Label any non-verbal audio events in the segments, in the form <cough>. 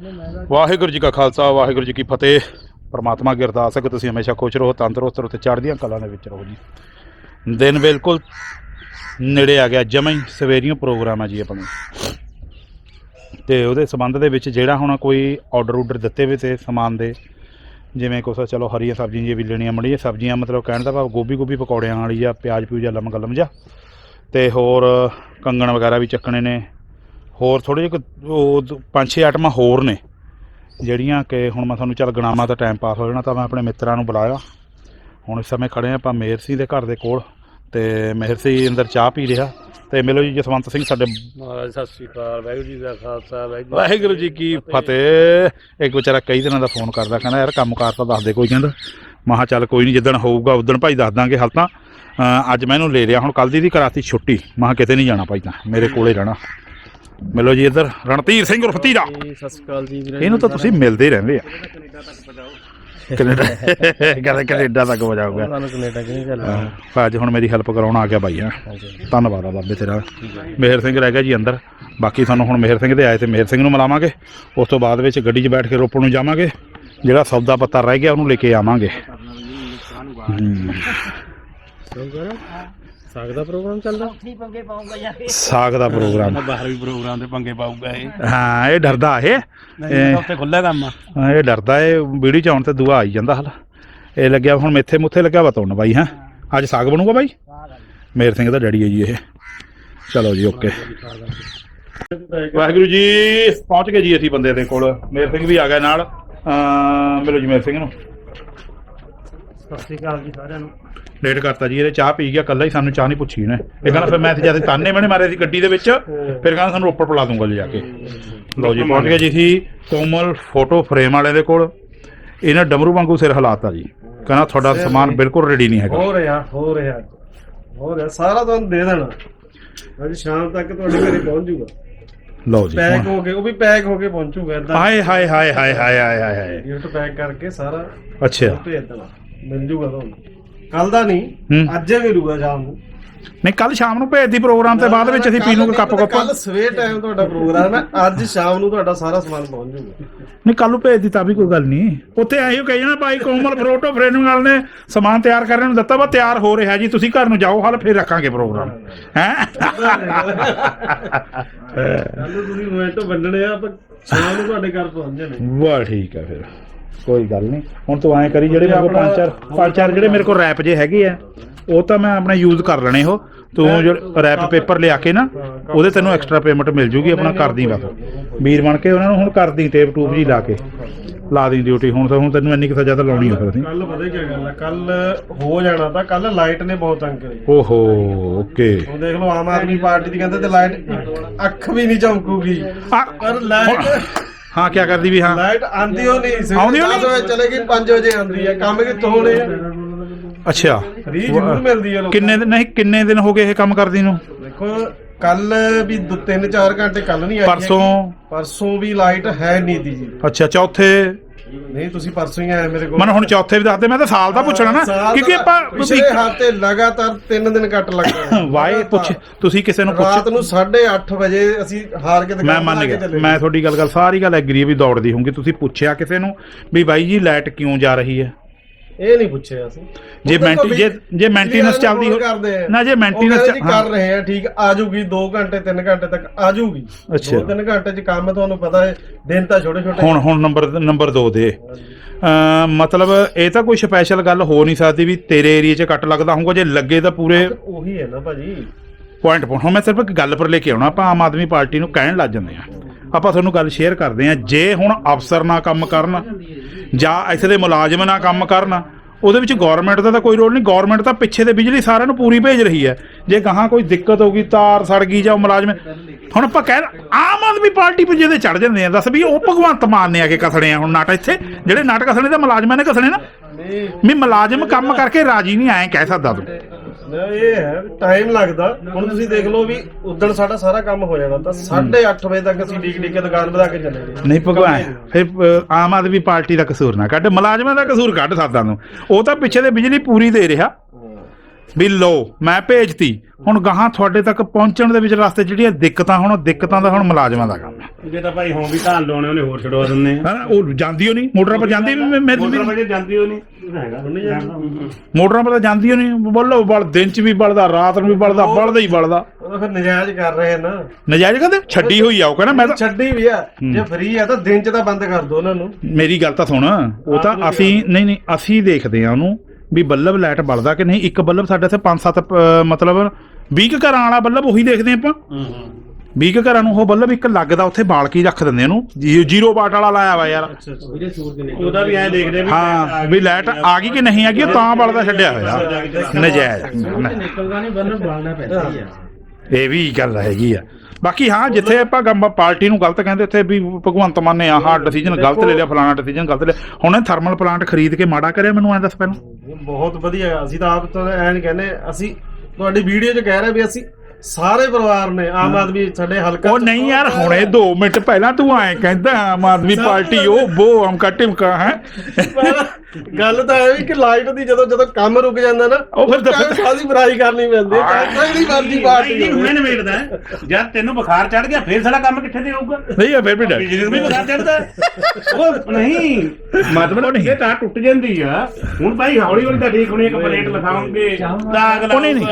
ਵਾਹਿਗੁਰੂ ਜੀ ਕਾ ਖਾਲਸਾ, ਵਾਹਿਗੁਰੂ ਜੀ ਕੀ ਫਤਿਹ। ਪਰਮਾਤਮਾ ਕੀ ਅਰਦਾਸ ਹੈ ਕਿ ਤੁਸੀਂ ਹਮੇਸ਼ਾ ਖੁਸ਼ ਰਹੋ, ਤੰਦਰੁਸਤ ਰਹੋ ਤੇ ਚੜ੍ਹਦੀਆਂ ਕਲਾਂ ਦੇ ਵਿੱਚ ਰਹੋ ਜੀ। ਦਿਨ ਬਿਲਕੁਲ ਨੇੜੇ ਆ ਗਿਆ, ਜਮਾਂ ਹੀ ਸਵੇਰੀਓ ਪ੍ਰੋਗਰਾਮ ਆ ਜੀ ਆਪਣਾ। ਤੇ ਉਹਦੇ ਸਬੰਧ ਦੇ ਵਿੱਚ ਜਿਹੜਾ ਹੁਣ ਕੋਈ ਆਰਡਰ ਆਰਡਰ ਦਿੱਤੇ ਵੇ ਤੇ ਸਮਾਨ ਦੇ, ਜਿਵੇਂ ਕੁਛ ਚਲੋ ਹਰੀਆਂ ਸਬਜ਼ੀਆਂ ਜੀ ਵੀ ਲੈਣੀਆਂ, ਮੜੀਆਂ ਸਬਜ਼ੀਆਂ, ਮਤਲਬ ਕਹਿਣ ਦਾ ਭਾਵ ਗੋਭੀ ਗੋਭੀ ਪਕੌੜਿਆਂ ਵਾਲੀ ਆ, ਪਿਆਜ਼ ਪਿਊਜ਼ ਆ ਲੰਮ ਜਾ ਤੇ ਹੋਰ ਕੰਗਣ ਵਗੈਰਾ ਵੀ ਚੱਕਣੇ ਨੇ ਹੋਰ ਥੋੜੇ ਜਿਹੇ ਪੰਜ ਛੇ ਆਈਟਮਾਂ ਹੋਰ ਨੇ ਜਿਹੜੀਆਂ ਕਿ ਹੁਣ ਮੈਂ ਤੁਹਾਨੂੰ ਚੱਲ ਗਣਾਵਾਂ ਤਾਂ ਟਾਈਮ ਪਾਸ ਹੋ ਜਾਣਾ ਤਾਂ ਮੈਂ ਆਪਣੇ ਮਿੱਤਰਾਂ ਨੂੰ ਬੁਲਾਇਆ। ਹੁਣ ਇਸ ਸਮੇਂ ਖੜੇ ਆਪਾਂ ਮੇਹਰ ਸਿੰਘ ਦੇ ਘਰ ਦੇ ਕੋਲ ਤੇ ਮੇਹਰ ਸਿੰਘ ਅੰਦਰ ਚਾਹ ਪੀ ਰਿਹਾ ਤੇ ਮਿਲੋ ਜੀ ਜਸਵੰਤ ਸਿੰਘ ਸਾਡੇ ਮਹਾਰਾਜ ਸਤਿ ਸ੍ਰੀ ਅਕਾਲ ਵਾਹਿਗੁਰੂ ਜੀ ਦਾ ਖਾਲਸਾ ਵਾਹਿਗੁਰੂ ਜੀ ਕੀ ਫਤਿਹ। ਇੱਕ ਵਿਚਾਰਾ ਕਈ ਦਿਨਾਂ ਦਾ ਫੋਨ ਕਰਦਾ ਕਹਿੰਦਾ ਯਾਰ ਕੰਮਕਾਰ ਤਾਂ ਦੱਸ ਦੇ ਕੋਈ ਕਹਿੰਦਾ। ਮਹਾ ਚੱਲ ਕੋਈ ਨਹੀਂ ਜਿੱਦਣ ਹੋਊਗਾ ਉਦੋਂ ਭਾਈ ਦੱਸ ਦਾਂਗੇ ਹਾਲ ਤਾਂ। ਅੱਜ ਮੈਂ ਇਹਨੂੰ ਲੈ ਲਿਆ ਹੁਣ ਕੱਲ ਦੀ ਦੀ ਕਰਾਤੀ ਛੁੱਟੀ। ਮਹਾ ਕਿਤੇ ਨਹੀਂ ਜਾਣਾ ਭਾਈ ਤਾਂ ਮੇਰੇ ਕੋਲੇ ਰਹਿਣਾ। ਮਿਲੋ ਜੀ ਇੱਧਰ ਰਣਧੀਰ ਸਿੰਘ ਉਰਫ ਜੀ, ਸਤਿ ਸ੍ਰੀ ਅਕਾਲ ਜੀ ਵੀਰੇ ਇਹਨੂੰ ਤਾਂ ਤੁਸੀਂ ਮਿਲਦੇ ਹੀ ਰਹਿੰਦੇ ਆ। ਕੈਨੇਡਾ ਕਹਿੰਦਾ ਕੈਨੇਡਾ ਤੱਕ ਵਜਾਊਗਾ ਸਾਨੂੰ ਕੈਨੇਡਾ ਕਿ ਨਹੀਂ ਚੱਲਣਾ ਅੱਜ ਹੁਣ ਮੇਰੀ ਹੈਲਪ ਕਰਾਉਣ ਆ ਗਿਆ ਭਾਈ ਹਾਂ। ਧੰਨਵਾਦ ਆ ਬਾਬੇ ਤੇਰਾ। ਮੇਹਰ ਸਿੰਘ ਰਹਿ ਗਿਆ ਜੀ ਅੰਦਰ। ਬਾਕੀ ਸਾਨੂੰ ਹੁਣ ਮੇਹਰ ਸਿੰਘ ਦੇ ਆਏ ਤੇ ਮੇਹਰ ਸਿੰਘ ਨੂੰ ਮਿਲਾਵਾਂਗੇ। ਉਸ ਤੋਂ ਬਾਅਦ ਵਿੱਚ ਗੱਡੀ 'ਚ ਬੈਠ ਕੇ ਰੋਪੜ ਨੂੰ ਜਾਵਾਂਗੇ। ਜਿਹੜਾ ਸੌਦਾ ਪੱਤਾ ਰਹਿ ਗਿਆ ਉਹਨੂੰ ਲੈ ਕੇ ਆਵਾਂਗੇ। ਹੂੰ। ਸਾਗ ਦਾ ਪ੍ਰੋਗਰਾਮ ਚੱਲਦਾ? ਸਾਗ ਦਾ ਪ੍ਰੋਗਰਾਮ। ਬਾਹਰ ਵੀ ਪ੍ਰੋਗਰਾਮ ਤੇ ਪੰਗੇ ਪਾਊਗਾ ਇਹ। ਹਾਂ ਇਹ ਡਰਦਾ ਇਹ। ਇਹ- ਉੱਥੇ ਖੁੱਲਾ ਕੰਮ ਆ। ਹਾਂ, ਇਹ ਡਰਦਾ ਇਹ। ਵੀੜੀ ਚ ਆਉਣ ਤੇ ਦੁਆ ਆਈ ਜਾਂਦਾ ਹਲ। ਇਹ ਲੱਗਿਆ ਹੁਣ ਮੇਥੇ ਮੁੱਥੇ ਲੱਗਿਆ ਬਤਾਉਣ ਬਾਈ ਹਾਂ। ਅੱਜ ਸਾਗ ਬਣੂਗਾ ਬਾਈ? ਮੇਰ ਸਿੰਘ ਦਾ ਡੈਡੀ ਹੈ ਜੀ ਇਹ। ਚਲੋ ਜੀ ਓਕੇ। ਵਾਹਿਗੁਰੂ ਜੀ ਪਹੁੰਚ ਗਏ ਜੀ ਅਸੀਂ ਬੰਦੇ ਦੇ ਕੋਲ। ਮੇਰ ਸਿੰਘ ਵੀ ਆ ਗਿਆ ਨਾਲ। ਅਮ ਮਿਲੋ ਜੀ ਮੇਰ ਸਿੰਘ ਨੂੰ। ਸਤਿ ਸ੍ਰੀ ਅਕਾਲ ਜੀ ਸਾਰਿਆਂ ਨੂੰ। ਲੇਟ ਕਰਤਾ ਜੀ ਇਹਦੇ ਚਾਹ ਪੀ ਗਿਆ ਕੱਲਾ ਹੀ ਸਾਨੂੰ ਚਾਹ ਨਹੀਂ ਪੁੱਛੀ ਇਹਨੇ। ਇਹ ਕਹਿੰਦਾ ਫਿਰ ਮੈਂ ਇੱਥੇ ਜ਼ਿਆਦਾ ਤਾਨੇ ਮੈਨੇ ਮਾਰੇ ਸੀ ਗੱਡੀ ਦੇ ਵਿੱਚ ਫਿਰ ਕਹਿੰਦਾ ਸਾਨੂੰ ਰੋਪੜ ਪਲਾ ਦੂੰਗਾ ਲੈ ਜਾ ਕੇ। ਲਓ ਜੀ ਪਹੁੰਚ ਗਿਆ ਜੀ ਸੀ ਕੋਮਲ ਫੋਟੋ ਫਰੇਮ ਵਾਲੇ ਦੇ ਕੋਲ। ਇਹਨੇ ਡਮਰੂ ਵਾਂਗੂ ਸਿਰ ਹਲਾਤਾ ਜੀ। ਕਹਿੰਦਾ ਤੁਹਾਡਾ ਸਮਾਨ ਬਿਲਕੁਲ ਰੈਡੀ ਨਹੀਂ ਹੈਗਾ। ਹੋ ਰਿਹਾ ਹੋ ਰਿਹਾ। ਹੋ ਰਿਹਾ ਸਾਰਾ ਤੁਹਾਨੂੰ ਦੇ ਦੇਣਾ। ਅੱਜ ਸ਼ਾਮ ਤੱਕ ਤੁਹਾਡੇ ਘਰੇ ਪਹੁੰਚ ਜੂਗਾ। ਲਓ ਜੀ ਪੈਕ ਹੋ ਕੇ ਉਹ ਵੀ ਪੈਕ ਹੋ ਕੇ ਪਹੁੰਚੂਗਾ ਇਦਾਂ ਹਾਏ ਹਾਏ ਹਾਏ ਹਾਏ ਹਾਏ ਹਾਏ ਹਾਏ। ਇਹ ਤਾਂ ਪੈਕ ਕਰਕੇ ਸਾਰਾ ਅੱਛਾ। ਭੇਜ ਦੇਣਾ ਮਿਲ ਜੂਗਾ ਤੁਹਾਨੂੰ। ਕੱਲ ਦਾ ਨਹੀਂ ਹੂੰ। ਅੱਜ ਹੀ ਮਿਲੂਗਾ ਸ਼ਾਮ ਨੂੰ। ਨਹੀਂ ਕੱਲ ਸ਼ਾਮ ਨੂੰ ਭੇਜਦੀ ਪ੍ਰੋਗਰਾਮ ਤੇ ਬਾਅਦ ਵਿੱਚ ਅਸੀਂ ਪੀ ਲੂਗੇ ਕੱਪ ਕੱਪ। ਕੱਲ ਸਵੇਰ ਟਾਈਮ ਤੁਹਾਡਾ ਪ੍ਰੋਗਰਾਮ ਹੈ ਅੱਜ ਸ਼ਾਮ ਨੂੰ ਤੁਹਾਡਾ ਸਾਰਾ ਸਮਾਨ ਪਹੁੰਚ ਜੂਗਾ ਨਹੀਂ ਕੱਲ ਨੂੰ ਭੇਜਦੀ ਤਾਂ ਵੀ ਕੋਈ ਗੱਲ ਨਹੀਂ। ਉੱਥੇ ਐਂ ਕਹੀ ਜਾਣਾ ਭਾਈ ਕੋਮਲ ਫੋਟੋ ਫਰੇਮ ਵਾਲ ਨੇ ਸਮਾਨ ਤਿਆਰ ਕਰਨ ਨੂੰ ਦਿੱਤਾ ਵਾ ਤਿਆਰ ਹੋ ਰਿਹਾ ਜੀ ਤੁਸੀਂ ਘਰ ਨੂੰ ਜਾਓ ਹਾਲ ਫਿਰ ਰੱਖਾਂਗੇ ਪ੍ਰੋਗਰਾਮ। ਹੈ? ਕੱਲ ਨੂੰ ਤੁਸੀਂ ਮੋਮੈਂਟੋ ਵੰਡਣੇ ਆ ਪਰ ਸ਼ਾਮ ਨੂੰ ਤੁਹਾਡੇ ਘਰ ਪਹੁੰਚ ਜਾਣੇ। ਵਾਹ ਠੀਕ ਆ ਫਿਰ। ਕੋਈ ਗੱਲ ਨਹੀਂ। ਹੁਣ ਤੂੰ ਐਂ ਕਰੀ ਜਿਹੜੇ ਮੇਰੇ ਕੋਲ ਪੰਜ ਚਾਰ ਪੰਜ ਚਾਰ ਜਿਹੜੇ ਮੇਰੇ ਕੋਲ ਰੈਪ ਜੇ ਹੈਗੇ ਆ ਉਹ ਤਾਂ ਮੈਂ ਆਪਣਾ ਯੂਜ਼ ਕਰ ਲੈਣੇ ਉਹ। ਤੂੰ ਜਿਹੜਾ ਰੈਪ ਪੇਪਰ ਲਿਆ ਕੇ ਨਾ ਉਹਦੇ ਤੈਨੂੰ ਐਕਸਟਰਾ ਪੇਮੈਂਟ ਮਿਲ ਜੂਗੀ ਆਪਣਾ ਕਰਦੀ ਬਸ। ਵੀਰ ਬਣ ਕੇ ਉਹਨਾਂ ਨੂੰ ਹੁਣ ਕਰਦੀ ਟੇਪ ਟੂਪ ਜੀ ਲਾ ਕੇ। ਲਾ ਦੀ ਡਿਊਟੀ ਹੁਣ ਤਾਂ ਹੁਣ ਤੈਨੂੰ ਇੰਨੀ ਕੁ ਸਜ਼ਾ ਤਾਂ ਲਾਉਣੀ ਆ ਫਿਰ। ਅਸੀਂ ਕੱਲ ਪਤਾ ਕੀ ਗੱਲ ਹੈ ਕੱਲ ਹੋ ਜਾਣਾ ਤਾਂ ਕੱਲ ਲਾਈਟ ਨੇ ਬਹੁਤ ਤੰਗ ਕਰੀ। ਓਹੋ ਓਕੇ। ਹੁਣ ਦੇਖ ਲਓ ਆਮ ਆਦਮੀ ਪਾਰਟੀ ਦੀ ਕਹਿੰਦੇ ਤੇ ਲਾਈਟ ਅੱਖ ਵੀ ਨਹੀਂ ਚਮਕੂਗੀ। ਆ, ਪਰ ਲਾਈਟ ਹਾਂ ਕੀ ਕਰਦੀ ਵੀ ਹਾਂ? ਲਾਈਟ ਆਂਦੀ ਹੋ ਨਹੀਂ ਆਉਂਦੀ ਓ ਨਹੀਂ? ਵਜੇ ਚਲੇਗੀ 5 ਵਜੇ ਆਉਂਦੀ ਹੈ। ਕੰਮ ਕਿੱਥੋਂ ਹੋਣੇ ਆ? ਅੱਛਾ। ਫਰੀ ਜ਼ਰੂਰ ਮਿਲਦੀ ਹੈ ਲੋਕਾਂ ਕਿੰਨੇ ਦਿਨ ਨਹੀਂ ਕਿੰਨੇ ਦਿਨ ਹੋ ਗਏ ਇਹ ਕੰਮ ਕਰਦੀ ਨੂੰ? ਨੂੰ। ਦੇਖੋ ਕੱਲ ਵੀ 3-4 ਘੰਟੇ ਕੱਲ ਨਹੀਂ ਆਈ ਪਰਸੋਂ? ਹੈਗੀ। ਪਰਸੋਂ ਵੀ ਲਾਈਟ ਹੈ ਨਹੀਂ ਦੀ ਜੀ। ਅੱਛਾ ਚੌਥੇ ਨਹੀਂ ਤੁਸੀਂ ਪਰਸੋਂ ਹੀ ਆਏ ਮੇਰੇ ਕੋਲ। ਮਨ ਹੁਣ ਚੌਥੇ ਵੀ ਦੱਸਦੇ ਮੈਂ ਤਾਂ ਸਾਲ ਦਾ ਪੁੱਛਣਾ ਨਾ ਸਾਲ ਕਿਉਂਕਿ ਦਾ- ਆਪਾਂ ਪਿਛਲੇ ਹਫ਼ਤੇ ਲਗਾਤਾਰ 3 ਦਿਨ ਕੱਟ ਲੱਗਾ <coughs> ਵਾਏ ਪੁੱਛ ਤੁਸੀਂ ਕਿਸੇ ਨੂੰ ਰਾਤ ਪੁੱਛ ਨੂੰ 8:30 ਵਜੇ ਅਸੀਂ ਹਾਰ ਕੇ ਦੁਕਾਨ ਮੈਂ ਮੰਨ ਲਾ ਕੇ ਗਿਆ ਚਲੇ ਮੈਂ ਤੁਹਾਡੀ ਗੱਲ ਗੱਲ ਸਾਰੀ ਗੱਲ ਐਗਰੀ ਵੀ ਦੌੜਦੀ ਹੋਊਗੀ ਤੁਸੀਂ ਪੁੱਛਿਆ ਕਿਸੇ ਨੂੰ ਵੀ ਬਾਈ ਜੀ ਲਾਈਟ ਕਿਉਂ ਜਾ ਰਹੀ ਹੈ? ਇਹ ਨਹੀਂ ਪੁੱਛਿਆ ਅਸੀਂ ਜੇ ਮੈਂਟੀ- ਜੇ- ਜੇ ਵਾਲੇ ਚੱਲਦੀ ਹੋ-। ਨਾ ਜੇ ਚ- ਕਰ ਰਹੇ ਆ ਠੀਕ ਆ ਜੂਗੀ 2 ਘੰਟੇ 3 ਘੰਟੇ ਤੱਕ ਆ ਜੂਗੀ ਅੱਛਾ। 2-3 ਘੰਟੇ ਚ ਕੰਮ ਤੁਹਾਨੂੰ ਪਤਾ ਹੈ ਦਿਨ ਤਾਂ ਛੋਟੇ ਛੋਟੇ। ਹੁਣ ਹੁਣ ਨੰਬਰ ਨੰਬਰ 2 ਦੇ। ਅ ਮਤਲਬ ਇਹ ਤਾਂ ਕੋਈ ਸਪੈਸ਼ਲ ਗੱਲ ਹੋ ਨਹੀਂ ਸਕਦੀ ਵੀ ਤੇਰੇ ਏਰੀਆ 'ਚ ਕੱਟ ਲੱਗਦਾ ਹੋਊਗਾ ਜੇ ਲੱਗੇ ਤਾਂ ਪੂਰੇ ਉਹੀ ਹੈ ਨਾ ਭਾਜੀ। ਪੁਆਇੰਟ ਪੁਆਇੰਟ ਹੁਣ ਮੈਂ ਸਿਰਫ ਇੱਕ ਗੱਲ ਪਰ ਲੈ ਕੇ ਆਉਣਾ ਆਪਾਂ ਆਮ ਆਦਮੀ ਪਾਰਟੀ ਨੂੰ ਕਹਿਣ ਲੱਗ ਜਾਂਦੇ ਆ ਆਪਾਂ ਤੁਹਾਨੂੰ ਗੱਲ ਸ਼ੇਅਰ ਕਰਦੇ ਆ ਜੇ ਹੁਣ ਅਫਸਰ ਨਾ ਕੰਮ ਕਰਨ ਜਾਂ ਇੱਥੇ ਦੇ ਮੁਲਾਜ਼ਮ ਨਾ ਕੰਮ ਕਰਨ ਉਹਦੇ ਵਿੱਚ ਗਵਰਨਮੈਂਟ ਦਾ ਤਾਂ ਕੋਈ ਰੋਲ ਨਹੀਂ ਗਵਰਨਮੈਂਟ ਤਾਂ ਪਿੱਛੇ ਦੇ ਬਿਜਲੀ ਸਾਰਿਆਂ ਨੂੰ ਪੂਰੀ ਭੇਜ ਰਹੀ ਹੈ। ਜੇ ਗਾਹਾਂ ਕੋਈ ਦਿੱਕਤ ਹੋਗੀ ਤਾਰ ਸੜ ਗਈ ਜਾਂ ਮੁਲਾਜ਼ਮ ਹੁਣ ਆਪਾਂ ਕਹਿ ਆਮ ਆਦਮੀ ਪਾਰਟੀ ਪਰ ਜਿਹਦੇ ਚੜ ਜਾਂਦੇ ਆ ਦੱਸ ਵੀ ਉਹ ਭਗਵੰਤ ਮਾਨ ਨੇ ਆ ਕੇ ਕਸਣੇ ਆ ਹੁਣ ਨਾਟ ਇੱਥੇ ਜਿਹੜੇ ਨਾਟ ਕਸਣੇ ਤਾਂ ਮੁਲਾਜ਼ਮਾਂ ਨੇ ਕਸਣੇ ਨਾ। ਵੀ ਮੁਲਾਜ਼ਮ ਕੰਮ ਕਰਕੇ ਰਾਜੀ ਨਹੀਂ ਐਂ ਕਹਿ ਸਕਦਾ ਤੂੰ। ਨਾ, ਇਹ ਹੈ ਟਾਈਮ ਲੱਗਦਾ। ਹੁਣ ਤੁਸੀਂ ਦੇਖ ਲਓ ਵੀ ਉਦੋਂ ਸਾਡਾ ਸਾਰਾ ਕੰਮ ਹੋ ਜਾਣਾ ਤਾਂ 8:30 ਵਜੇ ਤੱਕ ਅਸੀਂ ਡੀਕ ਡੀਕ ਕੇ ਦੁਕਾਨ ਵਧਾ ਕੇ ਚੱਲੇ ਗਏ। ਨਹੀਂ ਭਗਵਾਨ ਫਿਰ ਅ, ਆਮ ਆਦਮੀ ਪਾਰਟੀ ਦਾ ਕਸੂਰ ਨਾ ਕੱਢ ਮੁਲਾਜ਼ਮਾਂ ਦਾ ਕਸੂਰ ਕੱਢ ਸਕਦਾ ਨੂੰ। ਉਹ ਤਾਂ ਪਿੱਛੇ ਦੇ ਬਿਜਲੀ ਪੂਰੀ ਦੇ ਰਿਹਾ। ਵੀ ਲੋ ਮੈਂ ਭੇਜਤੀ। ਹੁਣ ਗਾਹਾਂ ਤੁਹਾਡੇ ਤੱਕ ਪਹੁੰਚਣ ਦੇ ਵਿੱਚ ਰਸਤੇ 'ਚ ਜਿਹੜੀਆਂ ਦਿੱਕਤਾਂ ਹੁਣ ਉਹ ਦਿੱਕਤਾਂ ਦਾ ਹੁਣ ਮੁਲਾਜ਼ਮਾਂ ਦਾ ਕੰਮ। ਜੇ ਤਾਂ ਭਾਈ ਹੁਣ ਵੀ ਧਾਨ ਲਾਉਣੇ ਉਹਨੇ ਹੋਰ ਛਡਵਾ ਦਿੰਨੇ ਆ। ਹਨਾ ਉਹ ਜਾਂਦੀ ਹੋ ਨਹੀਂ ਮੋਟਰਾਂ ਪਰ ਜਾਂਦੀ ਵੀ ਮੈਂ- ਮੋਟਰ ਮੈਂ ਜਾਂਦੀ ਉਹ ਨਹੀਂ। ਹੈਗਾ। ਮੋਟਰਾਂ ਪਰ ਤਾਂ ਜਾਂਦੀ ਹੋ ਨਹੀਂ ਬੋਲੋ ਬਲ ਦਿਨ 'ਚ ਵੀ ਬਲਦਾ ਰਾਤ ਨੂੰ ਵੀ ਬਲਦਾ ਬਲਦਾ ਹੀ ਬਲਦਾ। ਉਹ ਫਿਰ ਨਜਾਇਜ਼ ਕਰ ਰਹੇ ਆ ਨਾ। ਨਜਾਇਜ਼ ਕਹਿੰਦੇ? ਛੱਡੀ ਹੋਈ ਆ ਉਹ ਕਹਿੰਦਾ ਮੈਂ ਤਾਂ ਛੱਡੀ ਵੀ ਆ। ਜੇ ਫ੍ਰੀ ਆ ਤਾਂ ਦਿਨ ਚ ਤਾਂ ਬੰਦ ਕਰ ਦੋ ਉਹਨਾਂ ਨੂੰ। ਮੇਰੀ ਗੱਲ ਤਾਂ ਸੁਣ ਉਹ ਤਾਂ ਅਸੀਂ ਨਹੀਂ ਨਹੀਂ ਅਸੀਂ ਦੇਖਦੇ ਆ ਉਹਨੂੰ ਵੀ ਬੱਲਬ ਲਾਈਟ ਬਲਦਾ ਕਿ ਨਹੀਂ। ਇੱਕ ਬੱਲਬ ਸਾਡੇ ਇੱਥੇ 5-7 ਮਤਲਬ 20 ਕੁ ਘਰਾਂ ਵਾਲਾ ਬੱਲਬ ਉਹੀ ਦੇਖਦੇ ਆਪਾਂ। 20 ਕੁ ਘਰਾਂ ਨੂੰ ਉਹ ਬੱਲਬ ਇੱਕ ਲੱਗਦਾ ਉੱਥੇ ਬਾਲ ਕੇ ਹੀ ਰੱਖ ਦਿੰਦੇ ਉਹਨੂੰ। ਜੀ- ਜ਼ੀਰੋ ਵਾਟ ਵਾਲਾ ਲਾਇਆ ਵਾ ਯਾਰ। ਉਹਦਾ ਵੀ ਐ ਦੇਖਦੇ ਵੀ ਹਾਂ ਵੀ ਲਾਈਟ ਆ। ਗਈ ਕਿ ਨਹੀਂ ਆ ਗਈ ਉਹ ਤਾਂ ਬਲਦਾ ਛੱਡਿਆ ਹੋਇਆ। ਨਜਾਇਜ਼। ਨਿਕਲਦਾ ਨਹੀਂ ਬੰਨ ਬਾਲਣਾ ਪੈਂਦਾ ਹੀ ਆ। ਇਹ ਵੀ ਗੱਲ ਹੈਗੀ ਆ। ਬਾਕੀ ਹਾਂ ਜਿੱਥੇ ਆਪਾਂ ਗੰਬਾ ਪਾਰਟੀ ਨੂੰ ਗਲਤ ਕਹਿੰਦੇ ਉੱਥੇ ਵੀ ਭਗਵੰਤ ਮਾਨ ਨੇ ਆਹ ਡਿਸੀਜਨ ਗਲਤ ਲੈ ਲਿਆ ਫਲਾਣਾ ਡਿਸੀਜਨ ਗਲਤ ਲਿਆ। ਹੁਣ ਇਹ ਥਰਮਲ ਪਲਾਂਟ ਖਰੀਦ ਕੇ ਮਾੜਾ ਕਰਿਆ ਮੈਨੂੰ ਐਂ ਦੱਸ ਪਹਿਲਾਂ। ਬਹੁਤ ਵਧੀਆ ਅਸੀਂ ਤਾਂ ਆਪ ਤਾਂ ਐਨ ਕਹਿੰਦੇ ਅਸੀਂ ਤੁਹਾਡੀ ਵੀਡੀਓ 'ਚ ਕਹਿ ਰਹੇ ਵੀ ਅਸੀਂ ਸਾਰੇ ਪਰਿਵਾਰ ਨੇ ਆਮ ਆਦਮੀ ਸਾਡੇ ਹਲਕਾ ਉਹ ਨਹੀਂ ਯਾਰ ਹੁਣੇ 2 ਮਿੰਟ ਪਹਿਲਾਂ ਤੂੰ ਐਂ ਕਹਿੰਦਾ ਆਮ ਆਦਮੀ ਪਾਰਟੀ ਉਹ ਬੋ ਹਮਕਾ ਟਿਮਕਾ ਹੈ। ਗੱਲ ਤਾਂ ਇਹ ਵੀ ਕਿ ਲਾਈਟ ਦੀ ਜਦੋਂ ਜਦੋਂ ਕੰਮ ਰੁਕ ਜਾਂਦਾ ਨਾ ਉਹ ਫਿਰ ਦੱਸ- ਬੁਰਾਈ ਕਰਨੀ ਪੈਂਦੀ ਹੈ। ਕਿਹੜੀ ਮਰਜ਼ੀ ਪਾਰਟੀ ਨਹੀਂ ਹੁਣੇ ਨਵੇੜਦਾ ਹੈ। ਜਦ ਤੈਨੂੰ ਬੁਖਾਰ ਚੜ ਗਿਆ ਫੇਰ ਸਾਡਾ ਕੰਮ ਕਿੱਥੇ ਤੇ ਹੋਊਗਾ? ਨਹੀਂ ਆ ਫਿਰ ਵੀ ਡਰ। ਬਿਜਲੀ ਨੂੰ ਵੀ ਬੁਖਾਰ ਚੜਦਾ ਉਹ ਨਹੀਂ ਮਤਲਬ ਇਹ ਤਾਂ ਟੁੱਟ ਜਾਂਦੀ ਆ। ਹੁਣ ਭਾਈ ਹੌਲੀ ਹੌਲੀ ਤਾਂ ਠੀਕ ਹੋਣੀ ਇੱਕ ਪਲੇਟ ਲਿਖਾਉਂਗੇ ਤਾਂ ਅਗਲਾ ਉਹ ਨਹੀਂ ਨਹੀਂ।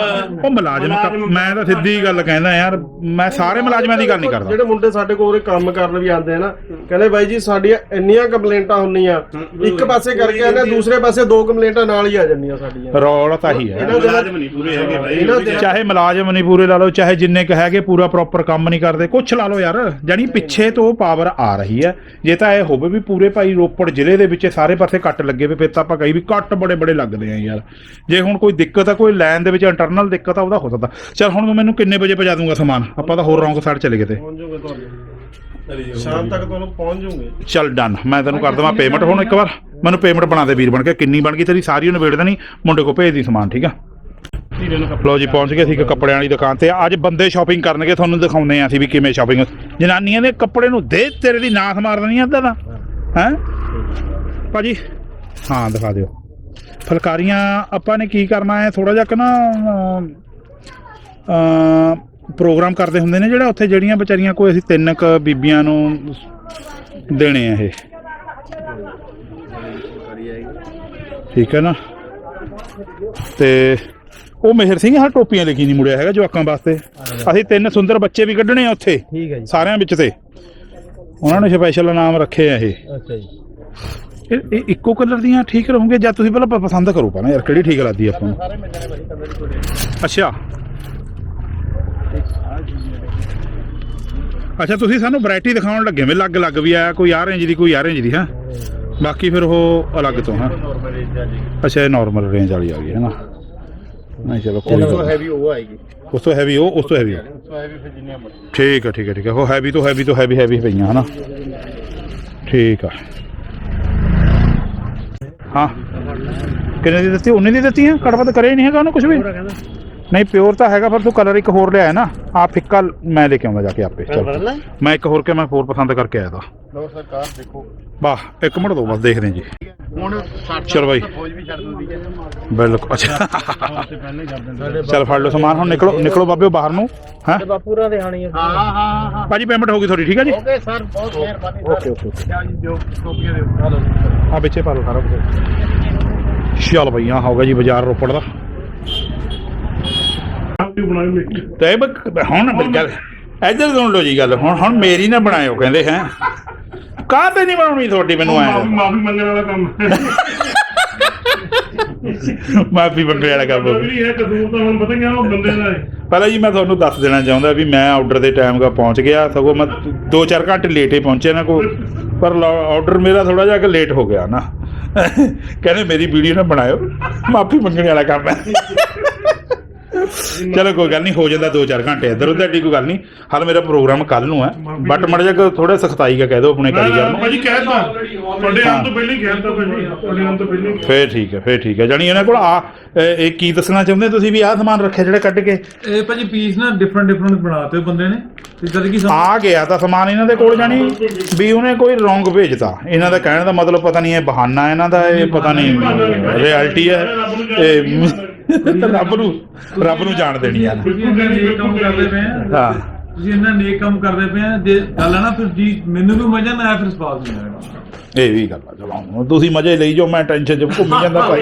ਉਹ ਮੁਲਾਜ਼ਮ ਮੈਂ ਤਾਂ ਸਿੱਧੀ ਗੱਲ ਕਹਿੰਦਾ ਯਾਰ ਮੈਂ ਸਾਰੇ ਮੁਲਾਜ਼ਮਾਂ ਦੀ ਗੱਲ ਨਹੀਂ ਕਰਦਾ। ਜਿਹੜੇ ਮੁੰਡੇ ਸਾਡੇ ਕੋਲ ਕੰਮ ਕਰਨ ਵੀ ਆਉਂਦੇ ਆ ਨਾ ਕਹਿੰਦੇ ਬਾਈ ਜੀ ਸਾਡੀਆਂ ਇੰਨੀਆਂ ਕੰਪਲੇਂਟਾਂ ਹੁੰਦੀਆਂ। ਇੱਕ ਪਾਸੇ ਕਰਕੇ ਆਨੇ ਦੂਸਰੇ ਪਾਸੇ ਦੋ ਕੰਪਲੇਂਟਾਂ ਨਾਲ ਹੀ ਆ ਜਾਂਦੀਆਂ ਸਾਡੀਆਂ। ਰੌਲਾ ਤਾਂ ਹੀ ਹੈ। ਇਹਨਾਂ ਦਿਨਾਂ ਮੁਲਾਜ਼ਮ ਨਹੀਂ ਪੂਰੇ ਹੈਗੇ ਭਾਈ। ਇਹਨਾਂ ਦਿਨਾਂ ਚਾਹੇ ਮੁਲਾਜ਼ਮ ਨਹੀਂ ਪੂਰੇ ਲਾ ਲਓ ਚਾਹੇ ਜਿੰਨੇ ਕ ਹੈਗੇ ਪੂਰਾ ਪ੍ਰੋਪਰ ਕੰਮ ਨਹੀਂ ਕਰਦੇ। ਕੁਛ ਲਾ ਲਓ ਯਾਰ ਜਾਨੀ ਪਿੱਛੇ ਤੋਂ ਪਾਵਰ ਆ ਰਹੀ ਹੈ। ਜੇ ਤਾਂ ਇਹ ਹੋਵੇ ਵੀ ਪੂਰੇ ਭਾਈ ਰੋਪੜ ਜ਼ਿਲ੍ਹੇ ਦੇ ਵਿੱਚ ਸਾਰੇ ਪਾਸੇ ਕੱਟ ਲੱਗੇ ਵੇ ਫਿਰ ਤਾਂ ਆਪਾਂ ਕਹੀ ਵੀ ਕੱਟ ਬੜੇ ਬੜੇ ਲੱਗਦੇ ਆ ਯਾਰ। ਜੇ ਹੁਣ ਕੋਈ ਦਿੱਕਤ ਆ ਕੋਈ ਲਾਈਨ ਦੇ ਵਿੱਚ ਇੰਟਰਨਲ ਦਿੱਕਤ ਆ ਉਹਦਾ ਹੋ ਸਕਦਾ। ਚਲ ਹੁਣ ਮੈਨੂੰ ਕਿੰਨੇ ਵਜੇ ਪਹੁੰਚਾ ਦੂੰਗਾ ਸਮਾਨ? ਆਪਾਂ ਤਾਂ ਹੋਰ ਰੌਂਗ ਸਾਈਡ ਚਲੇ ਗਏ ਤੇ। ਪਹੁੰਚ ਜਾਓਗੇ ਤੁਹਾਨੂੰ ਸ਼ਾਮ ਤੱਕ ਤੁਹਾਨੂੰ ਪਹੁੰਚ ਜਾਓਗੇ ਚੱਲ ਡਨ ਮੈਂ ਤੈਨੂੰ ਕਰ ਦਵਾਂ ਪੇਮੈਂਟ ਹੁਣ ਇੱਕ ਵਾਰ। ਮੈਨੂੰ ਪੇਮੈਂਟ ਬਣਾ ਦੇ ਵੀਰ ਬਣ ਕੇ ਕਿੰਨੀ ਬਣ ਗਈ ਤੇਰੀ ਸਾਰੀ ਉਹਨੇ ਵੇੜ ਦੇਣੀ। ਮੁੰਡੇ ਕੋ ਭੇਜ ਦੀ ਸਮਾਨ ਠੀਕ ਆ? ਲੋ ਜੀ ਪਹੁੰਚ ਗਏ ਸੀ ਇੱਕ ਕੱਪੜਿਆਂ ਵਾਲੀ ਦੁਕਾਨ ਤੇ। ਅੱਜ ਬੰਦੇ ਸ਼ਾਪਿੰਗ ਕਰਨਗੇ ਤੁਹਾਨੂੰ ਦਿਖਾਉਂਦੇ ਆ ਅਸੀਂ ਵੀ ਕਿਵੇਂ ਸ਼ਾਪਿੰਗ ਜਨਾਨੀਆਂ ਦੇ ਕੱਪੜੇ ਨੂੰ ਦੇ ਤੇਰੇ ਦੀ ਨਾਸ ਮਾਰ ਦੇਣੀ ਅੱਧਾ ਦਾ ਹੈ? ਭਾਜੀ ਹਾਂ ਦਿਖਾ ਦਿਓ। ਫਲਕਾਰੀਆਂ ਆਪਾਂ ਨੇ ਕੀ ਕਰਨਾ ਹੈ? ਥੋੜਾ ਜਿਹਾ ਕਿ ਨਾ ਪ੍ਰੋਗਰਾਮ ਕਰਦੇ ਹੁੰਦੇ ਨੇ ਜਿਹੜਾ ਉੱਥੇ ਜਿਹੜੀਆਂ ਵਿਚਾਰੀਆਂ ਕੋਈ ਅਸੀਂ ਤਿੰਨ ਕ ਬੀਬੀਆਂ ਨੂੰ ਦੇਣੇ ਆ ਇਹ। ਠੀਕ ਹੈ ਨਾ? ਤੇ ਉਹ ਮਿਹਰ ਸਿੰਘ ਹਾਂ ਟੋਪੀਆਂ ਲਿਖੀ ਨਹੀਂ ਮੁੜਿਆ ਹੈਗਾ ਜਵਾਕਾਂ ਵਾਸਤੇ। ਅਸੀਂ ਤਿੰਨ ਸੁੰਦਰ ਬੱਚੇ ਵੀ ਕੱਢਣੇ ਆ ਉੱਥੇ ਠੀਕ ਹੈ ਜੀ। ਸਾਰਿਆਂ ਵਿੱਚ ਤੇ। ਉਹਨਾਂ ਨੇ ਸਪੈਸ਼ਲ ਨਾਮ ਰੱਖੇ ਆ ਇਹ। ਅੱਛਾ ਜੀ। ਇਹ ਇੱਕੋ ਕਲਰ ਦੀਆਂ ਠੀਕ ਰਹੋਗੇ ਜਾਂ ਤੁਸੀਂ ਪਹਿਲਾਂ ਪਸੰਦ ਕਰੋ ਪਹਿਲਾਂ ਯਾਰ ਕਿਹੜੀ ਠੀਕ ਲੱਗਦੀ ਆਪਾਂ ਨੂੰ? ਅੱਛਾ। ਅੱਛਾ ਤੁਸੀਂ ਸਾਨੂੰ ਵੈਰਾਈਟੀ ਦਿਖਾਉਣ ਲੱਗੇ ਵੇ ਲੱਗ ਲੱਗ ਵੀ ਆਇਆ ਕੋਈ ਆ ਰੇਂਜ ਦੀ ਕੋਈ ਆ ਰੇਂਜ ਦੀ ਹਾਂ? ਬਾਕੀ ਫਿਰ ਉਹ ਅਲੱਗ ਤੋਂ ਹਾਂ? ਅੱਛਾ ਇਹ ਨਾਰਮਲ ਰੇਂਜ ਵਾਲੀ ਆ ਗਈ ਹੈ ਨਾ ਨਹੀਂ ਚਲੋ ਕੋਈ ਗੱਲ ਨਹੀਂ। ਹੈਵੀ ਉਹ ਆਏਗੀ। ਉਸ ਤੋਂ ਹੈਵੀ ਉਹ ਉਸ ਤੋਂ ਹੈਵੀ ਹੈਵੀ ਫਿਰ ਜਿੰਨੀਆਂ ਠੀਕ ਹੈ ਠੀਕ ਹੈ ਠੀਕ ਹੈ ਉਹ ਹੈਵੀ ਤੋਂ ਹੈਵੀ ਤੋਂ ਹੈਵੀ ਹੈਵੀ ਪਈਆਂ ਹਨਾ? ਠੀਕ ਆ। ਹਾਂ। ਕਿੰਨੇ ਦੀ ਦਿੱਤੀ? ਉਹਨੇ ਦੀ ਦਿੱਤੀ ਹੈ ਕੜਵਤ ਕਰੇ ਨਹੀਂ ਹੈਗਾ ਉਹਨੂੰ ਕੁਝ ਵੀ? ਨਹੀਂ ਪਿਓਰ ਤਾਂ ਹੈਗਾ ਪਰ ਤੂੰ ਕਲਰ ਇੱਕ ਹੋਰ ਲਿਆ ਨਾ। ਆ ਫਿੱਕਾ ਮੈਂ ਲੈ ਕੇ ਆਉਂਦਾ ਜਾ ਕੇ ਆਪੇ ਚਲ। ਮੈਂ ਇੱਕ ਹੋਰ ਕੇ ਮੈਂ ਹੋਰ ਪਸੰਦ ਕਰਕੇ ਆਇਆ ਦਾ ਲੋ ਸਰਕਾਰ ਦੇਖੋ। ਵਾਹ ਇੱਕ ਮਿੰਟ ਦੋ ਬਸ ਦੇਖਦੇ ਹਾਂ ਜੀ। ਹੁਣ 60 ਚਲ ਬਾਈ। ਫੌਜ ਵੀ ਛੱਡ ਦਿੰਦੀ ਹੈ। ਬਿਲਕੁਲ ਅੱਛਾ। ਪਹਿਲਾਂ ਹੀ ਕਰ ਦਿੰਦੇ ਚਲ ਫੜ ਲਓ ਸਮਾਨ ਹੁਣ ਨਿਕਲੋ ਨਿਕਲੋ ਬਾਬਿਓ ਬਾਹਰ ਨੂੰ। ਹਾਂ? ਬਾਪੂਰਾ ਦੇ ਹਾਣੀ ਹਾਂ। ਹਾਂ ਹਾਂ ਹਾਂ ਭਾਜੀ ਪੇਮੈਂਟ ਹੋ ਗਈ ਤੁਹਾਡੀ ਠੀਕ ਹੈ ਜੀ? ਓਕੇ ਸਰ ਬਹੁਤ ਮਿਹਰਬਾਨੀ ਓਕੇ ਓਕੇ ਓਕੇ ਜੀ ਟੋਪੀਆਂ ਹਲੋ ਆ ਵਿੱਚੇ ਪਾ ਲਓ ਸਾਰਾ ਕੁਝ ਚੱਲ ਬਈ ਆ ਹੋਗਾ ਜੀ ਬਾਜ਼ਾਰ ਰੋਪੜ ਦਾ। ਬਣਾਈ ਤੇ ਬ- ਹੁਣ ਮੇਰੀ ਗੱਲ ਇੱਧਰ ਸੁਣ ਲਓ ਜੀ ਗੱਲ ਹੁਣ ਹੁਣ ਮੇਰੀ ਨਾ ਬਣਾਇਓ ਕਹਿੰਦੇ ਹੈ। ਕਾਹ ਤੇ ਨਹੀਂ ਬਣਾਉਣੀ ਤੁਹਾਡੀ ਮੈਨੂੰ ਆਇਆ ਮਾਫੀ ਮੰਗਣ ਵਾਲਾ ਕੰਮ ਮਾਫੀ ਮੰਗਣ ਵਾਲਾ ਕੰਮ। ਹੋ ਗਿਆ। ਇਹ ਕਸੂਰ ਤਾਂ ਹੁਣ ਪਤਾ ਹੀ ਆ ਉਹ ਬੰਦੇ ਦਾ ਹੈ। ਪਹਿਲਾਂ ਜੀ ਮੈਂ ਤੁਹਾਨੂੰ ਦੱਸ ਦੇਣਾ ਚਾਹੁੰਦਾ ਵੀ ਮੈਂ ਆਰਡਰ ਦੇ ਟਾਈਮ ਦਾ ਪਹੁੰਚ ਗਿਆ ਸਗੋਂ ਮੈਂ 2-4 ਘੰਟੇ ਲੇਟ ਹੀ ਪਹੁੰਚਿਆ ਨਾ ਕੋ ਪਰ ਆਰਡਰ ਮੇਰਾ ਥੋੜਾ ਜਿਹਾ ਕਿ ਲੇਟ ਹੋ ਗਿਆ ਨਾ। ਕਹਿੰਦੇ ਮੇਰੀ ਵੀਡੀਓ ਨਾ ਬਣਾਇਓ। ਮਾਫੀ ਮੰਗਣ ਵਾਲਾ ਕੰਮ ਹੈ। ਚਲੋ ਕੋਈ ਗੱਲ ਨਹੀਂ ਹੋ ਜਾਂਦਾ 2-4 ਘੰਟੇ ਇੱਧਰ ਉੱਧਰ ਦੀ ਕੋਈ ਗੱਲ ਨਹੀਂ। ਹਾਲ ਮੇਰਾ ਪ੍ਰੋਗਰਾਮ ਕੱਲ ਨੂੰ ਹੈ। ਬਟ ਮੜ ਜਾ ਥੋੜਾ ਸਖਤਾਈ ਦਾ ਕਹਿ ਦਿਓ ਆਪਣੇ ਕਾਰੀਗਰ ਨੂੰ। ਭਾਜੀ ਕਹਿਤਾ ਤੁਹਾਡੇ ਆਉਣ ਤੋਂ ਪਹਿਲਾਂ ਹੀ ਕਹਿਤਾ ਭਾਜੀ। ਤੁਹਾਡੇ ਆਉਣ ਤੋਂ ਪਹਿਲਾਂ ਫੇਰ ਠੀਕ ਹੈ ਫੇਰ ਠੀਕ ਹੈ। ਜਾਨੀ ਇਹਨਾਂ ਕੋਲ ਆ ਇਹ ਕੀ ਦੱਸਣਾ ਚਾਹੁੰਦੇ ਤੁਸੀਂ ਵੀ ਆਹ ਸਮਾਨ ਰੱਖਿਆ ਜਿਹੜਾ ਕੱਢ ਕੇ? ਇਹ ਭਾਜੀ ਪੀਸ ਨਾ ਡਿਫਰੈਂਟ ਡਿਫਰੈਂਟ ਬਣਾਤੇ ਬੰਦੇ ਨੇ। ਤੇ ਜਦ ਕਿ ਆ ਗਿਆ ਤਾਂ ਸਮਾਨ ਇਹਨਾਂ ਦੇ ਕੋਲ ਜਾਣੀ। ਵੀ ਉਹਨੇ ਕੋਈ ਰੋਂਗ ਭੇਜਤਾ। ਇਹਨਾਂ ਦਾ ਕਹਿਣ ਦਾ ਮਤਲਬ ਪਤਾ ਨਹੀਂ ਇਹ ਬਹਾਨਾ ਇਹਨਾਂ ਦਾ ਇਹ ਪਤਾ ਨਹੀਂ ਰਿਐਲਿਟੀ ਹੈ। ਇਹ ਰੱਬ ਨੂੰ ਰੱਬ ਨੂੰ ਜਾਣ ਦੇਣੀ ਆ। ਤੁਸੀਂ ਇੰਨਾ ਨੇਕ ਕੰਮ ਕਰਦੇ ਪਏ ਆ। ਹਾਂ। ਤੁਸੀਂ ਇੰਨਾ ਨੇਕ ਕੰਮ ਕਰਦੇ ਪਏ ਆ। ਜੇ ਗੱਲ ਹੈ ਨਾ ਫਿਰ ਜੀ ਮੈਨੂੰ ਵੀ ਮਜ਼ਾ ਨਾ ਆਇਆ ਫਿਰ ਸਵਾਦ ਨਹੀਂ ਆਏਗਾ ਇਹ ਵੀ ਗੱਲ ਆ ਚਲੋ ਤੁਸੀਂ ਮਜ਼ੇ ਲਈ ਜੋ ਮੈਂ ਟੈਨਸ਼ਨ ਚ ਘੁੰਮੀ ਜਾਂਦਾ ਭਾਈ।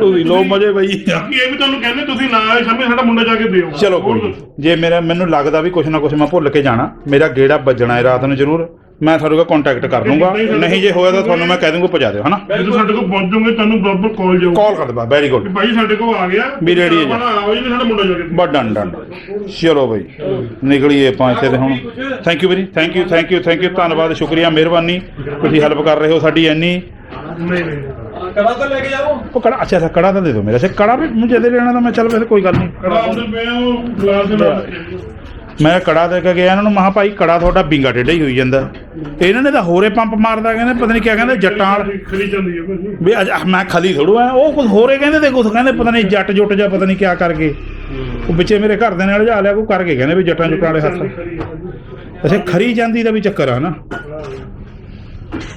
ਤੁਸੀਂ ਲੋ ਮਜ਼ੇ ਬਈ। ਬਾਕੀ ਇਹ ਵੀ ਤੁਹਾਨੂੰ ਕਹਿੰਦੇ ਤੁਸੀਂ ਨਾ ਆਏ ਸਾਹਮਣੇ ਸਾਡਾ ਮੁੰਡਾ ਜਾ ਕੇ ਦਿਓ ਚਲੋ ਕੋਈ। ਜੇ ਮੇਰਾ ਮੈਨੂੰ ਲੱਗਦਾ ਵੀ ਕੁਛ ਨਾ ਕੁਛ ਮੈਂ ਭੁੱਲ ਕੇ ਜਾਣਾ। ਮੇਰਾ ਗੇੜਾ ਵੱਜਣਾ ਹੈ ਰਾਤ ਨੂੰ ਜ਼ਰੂਰ। ਮੈਂ ਤੁਹਾਡੇ ਕੋਲ ਕੰਟੈਕਟ ਕਰ ਲੂੰਗਾ ਨਹੀਂ ਜੇ ਹੋਇਆ ਤਾਂ ਤੁਹਾਨੂੰ ਮੈਂ ਕਹਿ ਦੂੰਗਾ ਪਹੁੰਚਾ ਦਿਓ ਹਨਾ? ਜਦੋਂ ਸਾਡੇ ਕੋਲ ਪਹੁੰਚੋਗੇ ਤੁਹਾਨੂੰ ਬਰਾਬਰ ਕਾਲ ਜਾਊ। ਕਾਲ ਕਰ ਦਵਾ ਵੈਰੀ ਗੁੱਡ ਭਾਈ ਸਾਡੇ ਕੋਲ ਆ ਗਿਆ ਵੀ ready ਹੈ ਆਓ ਜੀ ਸਾਡਾ ਮੁੰਡਾ ਜਾ ਕੇ। ਬਸ ਡਨ ਡਨ ਚਲੋ ਬਈ ਨਿਕਲੀਏ ਆਪਾਂ ਇੱਥੇ ਤੇ ਹੁਣ। Thank you very thank you thank you thank you ਧੰਨਵਾਦ ਸ਼ੁਕਰੀਆ ਮਿਹਰਬਾਨੀ। ਤੁਸੀਂ ਹੈਲਪ ਕਰ ਰਹੇ ਹੋ ਸਾਡੀ ਇੰਨੀ। ਕੜਾ ਤਾਂ ਲੈ ਕੇ ਜਾਓ ਉਹ ਕੜਾ ਅੱਛਾ ਅੱਛਾ ਕੜਾ ਤਾਂ ਦੇ ਦਿਓ ਮੇਰਾ। ਸੇ ਕੜਾ ਵੀ ਮੁਝੇ ਦੇ ਲੈਣਾ ਤਾਂ ਮੈਂ ਚੱਲ ਵੈਸੇ ਕੋਈ ਗੱਲ ਨਹੀਂ। ਕੜਾ ਉਹਦੇ ਪਿਆ ਉਹ ਗਲਾਸ ਦੇ ਨਾਲ ਮੈਂ ਕੜਾ ਦੇ ਕੇ ਗਿਆ ਇਹਨਾਂ ਨੂੰ ਮਹਾ ਭਾਈ ਕੜਾ ਤੁਹਾਡਾ ਬਿੰਗਾ ਟੇਢਾ ਹੀ ਹੋਈ ਜਾਂਦਾ। ਇਹਨਾਂ ਨੇ ਤਾਂ ਹੋਰੇ ਪੰਪ ਮਾਰਦਾ ਕਹਿੰਦੇ ਪਤਾ ਨਹੀਂ ਕਿਆ ਕਹਿੰਦੇ ਜੱਟਾਂ ਵਾਲ ਖਰੀ ਜਾਂਦੀ ਹੈ ਭਾਜੀ। ਵੀ ਅੱਜ ਮੈਂ ਖਾਲੀ ਥੋੜੂ ਆ ਉਹ ਕੁਝ ਹੋਰੇ ਕਹਿੰਦੇ ਤੇ ਕੁਝ ਕਹਿੰਦੇ ਪਤਾ ਨਹੀਂ ਜੱਟ ਜੁੱਟ ਜਾਂ ਪਤਾ ਨਹੀਂ ਕਿਆ ਕਰ ਗਏ ਉਹ ਵਿੱਚੇ ਮੇਰੇ ਘਰ ਦੇ ਨਾਲ ਜਾ ਲਿਆ ਕੋ ਕਰਕੇ ਕਹਿੰਦੇ ਵੀ ਜੱਟਾਂ ਜੁੱਟਾਂ ਵਾਲੇ ਹੱਥ। ਅੱਛਾ ਖਰੀ ਜਾਂਦੀ ਦਾ ਵੀ ਚੱਕਰ ਆ ਨਾ।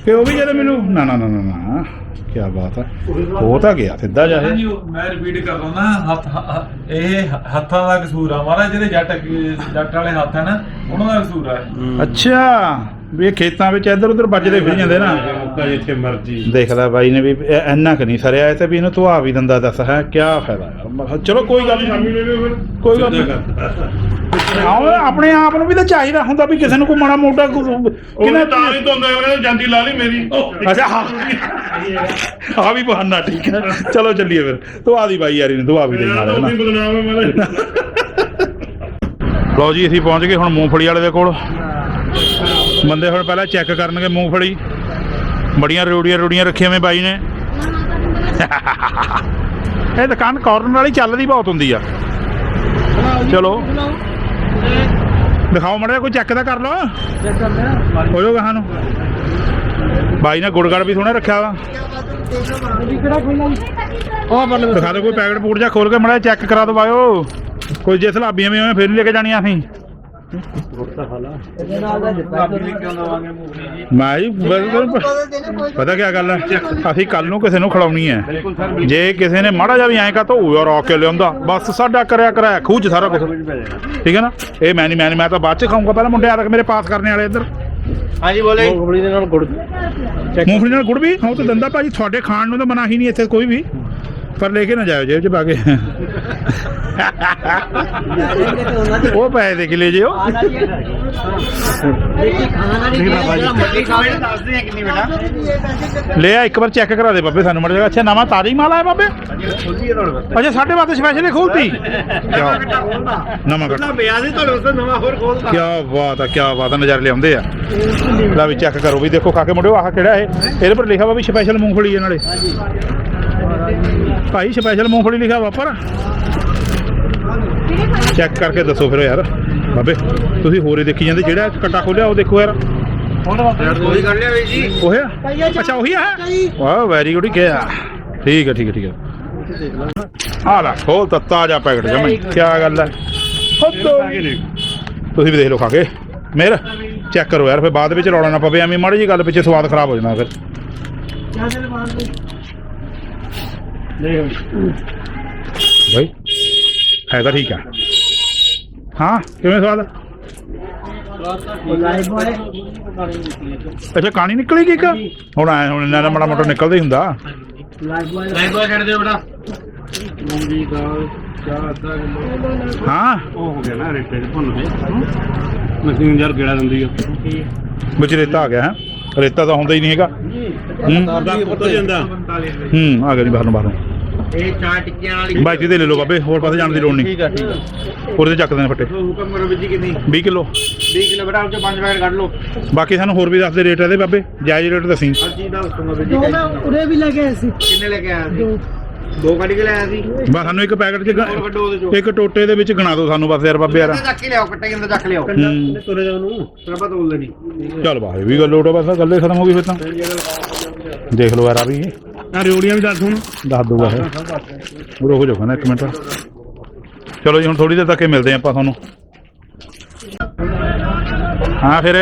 ਕਿ ਉਹ ਵੀ ਜਦੋਂ ਮੈਨੂੰ ਨਾ ਨਾ ਨਾ ਨਾ ਨਾ ਕੀ ਬਾਤ ਹੈ ਹੋ ਤਾਂ ਗਿਆ ਸਿੱਧਾ ਜਾ ਇਹ। ਹਾਂਜੀ ਉਹ ਮੈਂ ਰਿਪੀਟ ਕਰ ਰਹਾ ਨਾ ਹੱਥ ਹ- ਇਹ ਹੱਥਾਂ ਦਾ ਕਸੂਰ ਆ ਮਹਾਰਾਜ ਜਿਹੜੇ ਜੱਟ ਜੱਟ ਵਾਲੇ ਹੱਥ ਹੈ ਨਾ ਉਹਨਾਂ ਦਾ ਕਸੂਰ ਆ। ਇਹ। ਅੱਛਾ ਵੀ ਇਹ ਖੇਤਾਂ ਵਿੱਚ ਇੱਧਰ ਉੱਧਰ ਵੱਜਦੇ ਫਿਰ ਜਾਂਦੇ ਨਾ। ਜਿੱਥੇ ਮਰਜ਼ੀ। ਦੇਖਦਾ ਬਾਈ ਨੇ ਵੀ ਇਹ ਇੰਨਾ ਕੁ ਨਹੀਂ ਸਰਿਆ ਇਹ ਤੇ ਵੀ ਇਹਨੂੰ ਧਵਾ ਵੀ ਦਿੰਦਾ ਦੱਸ ਹੈ ਕੀ ਫਾਇਦਾ। ਯਾਰ ਮੈਂ ਕਿਹਾ ਚਲੋ ਕੋਈ ਗੱਲ ਨਹੀਂ ਕੋਈ ਗੱਲ ਨਹੀਂ ਆਹੋ ਆਪਣੇ ਆਪ ਨੂੰ ਵੀ ਤਾਂ ਚਾਹੀਦਾ ਹੁੰਦਾ ਵੀ ਕਿਸੇ ਨੂੰ ਕੋਈ ਮਾੜਾ ਮੋਟਾ ਉਹਨੇ ਕਿਨਾ ਤਾਂ ਨਹੀਂ ਧੋਂਦਾ ਉਹਨੇ ਜਾਂਦੀ ਲਾ ਲਈ ਮੇਰੀ। ਅੱਛਾ ਹਾਂ ਆ ਵੀ ਬਹਾਨਾ ਠੀਕ ਹੈ। ਚਲੋ ਚੱਲੀਏ ਫਿਰ। ਧਵਾ ਦੀ ਬਾਈ ਯਾਰੀ ਨੇ ਧਵਾ ਵੀ ਦੇ ਨਾਲ ਤਾਂ ਹੈ ਨਾ? ਉਹਦੀ ਬਦਨਾਮ ਹੈ ਮੇਰੇ ਲਓ ਜੀ ਅਸੀਂ ਪਹੁੰਚ ਗਏ ਹੁਣ ਮੂੰਗਫਲੀ ਵਾਲੇ ਦੇ ਕੋਲ। ਬੰਦੇ ਹੁਣ ਪਹਿਲਾਂ ਚੈੱਕ ਕਰਨਗੇ ਮੂੰਗਫਲੀ। ਬੜੀਆਂ ਰੋੜੀਆਂ ਰੋੜੀਆਂ ਰੱਖੀਆਂ ਵੇ ਬਾਈ ਨੇ। ਇਹ ਦੁਕਾਨ ਕਾਰਨਰ ਵਾਲੀ ਚੱਲਦੀ ਬਹੁਤ ਹੁੰਦੀ ਆ। ਚਲੋ। ਦਿਖਾਓ ਮੜਿਆ ਕੋਈ ਚੈੱਕ ਤਾਂ ਕਰ ਲਓ। ਹੋ ਜਾਓ ਗਾਹਾਂ ਨੂੰ ਬਾਈ ਨੇ ਗੁੜਗੜ ਵੀ ਸੋਹਣਾ ਰੱਖਿਆ ਵਾ। ਉਹ ਮਤਲਬ ਦਿਖਾ ਦਿਓ ਕੋਈ ਪੈਕਟ ਪੂੜ ਜਾ ਖੋਲ ਕੇ ਮੜਿਆ ਚੈੱਕ ਕਰਾ ਦਵਾਇਓ ਕੋਈ ਜੇ ਸਲਾਬੀਆਂ ਵੀ ਹੋਏ ਫਿਰ ਲੈ ਕੇ ਜਾਣੀਆਂ ਅਸੀਂ। ਮੈਂ ਜੀ ਤੁਹਾਨੂੰ ਪਤਾ ਕੀ ਗੱਲ ਹੈ? ਅਸੀਂ ਕੱਲ ਨੂੰ ਕਿਸੇ ਨੂੰ ਖਿਲਾਉਣੀ ਹੈ ਜੇ ਕਿਸੇ ਨੇ ਮਾੜਾ ਜਿਹਾ ਵੀ ਐਂ ਕਾ ਤਾਂ ਉਹ ਰੋਕ ਕੇ ਲਿਆਉਂਦਾ। ਬਸ ਸਾਡਾ ਕਰਿਆ ਕਰਾਇਆ 'ਚ ਸਾਰਾ ਕੁਝ ਠੀਕ ਹੈ ਨਾ? ਇਹ ਮੈਂ ਨਹੀਂ ਮੈਂ ਨਹੀਂ ਮੈਂ ਤਾਂ ਬਾਅਦ ਚ ਖਾਊਂਗਾ। ਪਹਿਲਾਂ ਮੁੰਡੇ ਆ ਤੱਕ ਮੇਰੇ ਪਾਸ ਕਰਨੇ ਵਾਲੇ ਇੱਧਰ। ਹਾਂਜੀ ਬੋਲੇ ਮੂੰਗਫਲੀ ਦੇ ਨਾਲ ਗੁੜ। ਮੂੰਗਫਲੀ ਨਾਲ ਗੁੜ ਵੀ? ਹਾਂ ਉਹ ਤਾਂ ਦੰਦਾ ਭਾਜੀ ਤੁਹਾਡੇ ਖਾਣ ਨੂੰ ਤਾਂ ਮਨਾਹੀ ਨਹੀਂ ਇੱਥੇ ਕੋਈ ਵੀ। ਪਰ ਲੈ ਕੇ ਨਾ ਜਾਇਓ ਜੇਬ 'ਚ ਪਾ ਕੇ। ਉਹ ਪੈਸੇ ਦੇ ਕੇ ਲੈ ਜਿਓ। ਦੱਸਦੇ ਲੈ ਆ, ਇੱਕ ਵਾਰ ਚੈੱਕ ਕਰਾ ਦੇ ਬਾਬੇ ਸਾਨੂੰ ਮੜ ਜਾ ਅੱਛਾ, ਨਵਾਂ ਤਾਰੀ ਮਾਲ ਆਇਆ ਬਾਬੇ? ਅੱਛਾ, ਸਾਡੇ ਵਾਸਤੇ ਸਪੈਸ਼ਲ ਹੀ ਖੋਲਤੀ। ਨਵਾਂ ਕੱਟ। ਬਿਆ ਬਾਤ ਆ, ਕਿਆ ਬਾਤ ਆ, ਨਜ਼ਾਰੇ ਲਿਆਉਂਦੇ ਆ। ਲੈ ਵੀ ਚੈੱਕ ਕਰੋ ਵੀ ਦੇਖੋ ਖਾ ਕੇ ਮੁੰਡਿਓ ਆਹ ਕਿਹੜਾ ਇਹ? ਇਹਦੇ ਪਰ ਲਿਖਿਆ ਵਾ ਵੀ ਸਪੈਸ਼ਲ ਮੂੰਗਫਲੀ ਹੈ ਨਾਲੇ ਭਾਈ ਸਪੈਸ਼ਲ ਮੂੰਗਫਲੀ ਲਿਖਿਆ ਵਾ ਪਰ ਚੈੱਕ ਕਰਕੇ ਦੱਸੋ ਫਿਰ ਯਾਰ। ਬਾਬੇ ਤੁਸੀਂ ਹੋਰੇ ਦੇਖੀ ਜਾਂਦੇ। ਜਿਹੜਾ ਕੱਟਾ ਖੋਲਿਆ ਉਹ ਦੇਖੋ ਯਾਰ। ਕੋਈ ਕਰ ਲਿਆ ਵੀ ਜੀ। ਉਹ ਹੈ? ਅੱਛਾ ਉਹੀ ਹੈ? ਵਾਹ ਵੈਰੀ ਗੁੱਡ ਕਿਹਾ ਠੀਕ ਹੈ ਠੀਕ ਹੈ ਠੀਕ ਹੈ। ਆ ਲੈ ਖੋਲ ਤਾ ਤਾਜ਼ਾ ਪੈਕਟ ਜਮਈ ਕੀ ਗੱਲ ਹੈ? ਹੱਦੋ ਤੁਸੀਂ ਵੀ ਦੇਖ ਲਓ ਖਾ ਕੇ। ਮੇਰ ਚੈੱਕ ਕਰੋ ਯਾਰ ਫਿਰ ਬਾਅਦ ਵਿੱਚ ਰੌਲਾ ਨਾ ਪਵੇ ਐਵੇਂ ਮਾੜੀ ਜੀ ਗੱਲ ਪਿੱਛੇ ਸਵਾਦ ਖਰਾਬ ਹੋ ਜਾਣਾ ਫਿਰ। ਭਾਈ ਹੈ ਤਾਂ ਠੀਕ ਆ। ਹਾਂ, ਕਿਵੇਂ ਸਵਾਦ? ਅੱਛਾ, ਕਹਾਣੀ ਨਿਕਲੇਗੀ ਇੱਕ? ਹੁਣ ਆਏ, ਹੁਣ ਇਹਨਾਂ ਦਾ ਮਾੜਾ ਮੋਟਾ ਨਿਕਲਦਾ ਹੀ ਹੁੰਦਾ। ਲਾਈਵ ਬॉय ਛੱਡ ਦਿਓ ਬੇਟਾ ਮੂੰਗੀ ਦਾਲ ਚਾਹ ਅੱਧਾ ਕਿਲੋ ਹਾਂ। ਉਹ ਹੋ ਗਿਆ ਨਾ ਰੇਟੇ ਦੇ ਭੁੰਨ ਕੇ ਮਸ਼ੀਨ ਯਾਰ ਗੇੜਾ ਦਿੰਦੀ ਆ ਵਿੱਚ ਰੇਤਾ ਆ ਗਿਆ, ਹੈ? ਰੇਤਾ ਤਾਂ ਹੁੰਦਾ ਹੀ ਨਹੀਂ ਹੈਗਾ। ਹੂੰ, ਆ ਗਿਆ ਜੀ ਬਾਹਰੋਂ ਬਾਹਰੋਂ। ਇਹ ਚਾਹ ਟਿੱਕੀਆਂ ਵਾਲੀ ਬਾਈ ਦੇ ਲੈ ਲਓ ਬਾਬੇ ਹੋਰ ਪਾਸੇ ਜਾਣ ਦੀ ਲੋੜ ਨਹੀਂ। ਠੀਕ ਆ ਠੀਕ ਆ। ਉਹਦੇ ਤੇ ਚੱਕਦੇ ਨੇ ਫੱਟੇ। ਹੁਕਮ ਕਰੋ ਜੀ ਕਿੰਨੀ? 20 ਕਿਲੋ। 20 ਕਿਲੋ ਬੇਟਾ ਉਹ ਚ ਪੰਜ ਪੈਕਟ ਕੱਢ ਲਓ। ਬਾਕੀ ਸਾਨੂੰ ਹੋਰ ਵੀ ਦੱਸ ਦੇ ਰੇਟ ਇਹਦੇ ਬਾਬੇ ਜਾਇਜ਼ ਰੇਟ ਦੱਸੀ। ਹਰ ਚੀਜ਼ ਦਾ ਦੱਸੂਗਾ ਵੀਰ ਜੀ। ਦੋ ਮੈਂ ਉਰੇ ਵੀ ਲੈ ਕੇ ਆਇਆ ਸੀ। ਕਿੰਨੇ ਲੈ ਕੇ ਆਇਆ ਸੀ? ਦੋ। ਕੱਢ ਕੇ ਲਿਆਇਆ ਸੀ? ਬਸ ਸਾਨੂੰ ਇੱਕ ਪੈਕਟ ਚ ਇੱਕ ਟੋਟੇ ਦੇ ਵਿੱਚ ਗਣਾ ਦਿਓ ਸਾਨੂੰ ਬਸ ਯਾਰ ਬਾਬੇ ਯਾਰ। ਚੱਕ ਕੇ ਲਿਆਓ ਕੱਟੇ ਕਿੰਨੇ ਚੱਕ ਲਿਆਓ? ਹੂੰ। ਤੁਰੇ ਜਾ ਉਹਨੂੰ ਫਿਰ ਆਪਾਂ ਤੋਲ ਲੈਣੀ ਚੱਲ ਬਾਹਰ ਵੀ ਗੱਲ ਲੋਟ ਬਸ ਗੱਲੇ ਖਤਮ ਹੋ ਗਈ ਫਿਰ ਤਾਂ। ਦੇਖ ਲਓ ਯਾਰ ਆ ਵੀ ਆ ਰਿਓੜੀਆਂ ਵੀ ਦੱਸ ਹੁਣ। ਦੱਸ ਦੂਗਾ ਇਹ ਰੁਕ ਜਾਓ ਨਾ ਇੱਕ ਮਿੰਟ। ਚਲੋ ਜੀ ਹੁਣ ਥੋੜੀ ਦੇਰ ਤੱਕ ਹੀ ਮਿਲਦੇ ਆਪਾਂ ਤੁਹਾਨੂੰ। ਹਾਂ ਫਿਰ।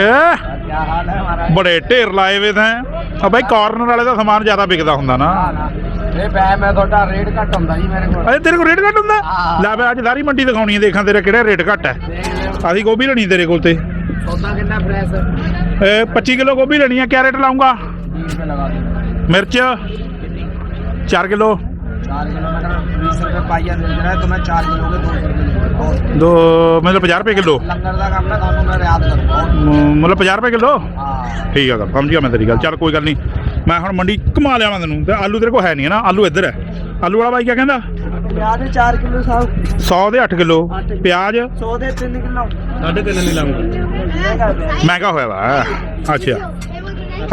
ਬੜੇ ਢੇਰ ਲਾਏ ਵੇ ਤਾਂ। ਆ ਬਾਈ ਕਾਰਨਰ ਵਾਲੇ ਦਾ ਸਮਾਨ ਜ਼ਿਆਦਾ ਵਿਕਦਾ ਹੁੰਦਾ ਨਾ। ਇਹ ਪੈ ਮੈਂ ਤੁਹਾਡਾ ਰੇਟ ਘੱਟ ਹੁੰਦਾ ਜੀ ਮੇਰੇ ਕੋਲ। ਅਰੇ ਤੇਰੇ ਕੋਲ ਰੇਟ ਘੱਟ ਹੁੰਦਾ। ਲੈ ਬਈ ਅੱਜ ਸਾਰੀ ਮੰਡੀ ਦਿਖਾਉਣੀ ਹੈ ਦੇਖਾਂ ਤੇਰਾ ਕਿਹੜਾ ਰੇਟ ਘੱਟ ਹੈ। ਅਸੀਂ ਗੋਭੀ ਲੈਣੀ ਤੇਰੇ ਕੋਲ ਤੇ। ਸੌਦਾ ਕਿੰਨਾ ਫਰੈਸ਼ ਇਹ 25 ਕਿਲੋ ਗੋਭੀ ਲੈਣੀ ਹੈ ਕਿਆ ਰੇਟ ਲਾਉਂਗਾ 20 ਰੁਪਏ ਲਗਾ ਦਿਓ। ਮਿਰਚ। 4 ਕਿਲੋ 4 किलो में अगर 20 रुपए पाइया मिल रहा है तो मैं 4 किलो के 200 रुपए और ਦੋ ਮਤਲਬ 50 ਰੁਪਏ ਕਿਲੋ लंगर का काम ना थानू मैं याद करूंगा ਮਤਲਬ 50 ਰੁਪਏ ਕਿਲੋ हाँ ਠੀਕ ਆ ਗੱਲ ਸਮਝ ਗਿਆ ਮੈਂ ਤੇਰੀ ਗੱਲ ਚੱਲ ਕੋਈ ਗੱਲ ਨਹੀਂ ਮੈਂ ਹੁਣ ਮੰਡੀ ਘੁਮਾ ਲਿਆਵਾਂ ਤੈਨੂੰ ਤੇ ਆਲੂ ਤੇਰੇ ਕੋਲ ਹੈ ਨਹੀਂ ਹੈ ਨਾ ਆਲੂ ਇੱਧਰ ਹੈ ਆਲੂ ਵਾਲਾ ਬਾਈ ਕਿਆ ਕਹਿੰਦਾ प्याज 4 किलो साहब 100 ਦੇ 8 ਕਿਲੋ ਪਿਆਜ਼ 100 दे 3 किलो ਸਾਢੇ ਤਿੰਨ ਨਹੀਂ ਲਾਉਂਗਾ ਮਹਿੰਗਾ ਹੋਇਆ ਵਾ ਅੱਛਾ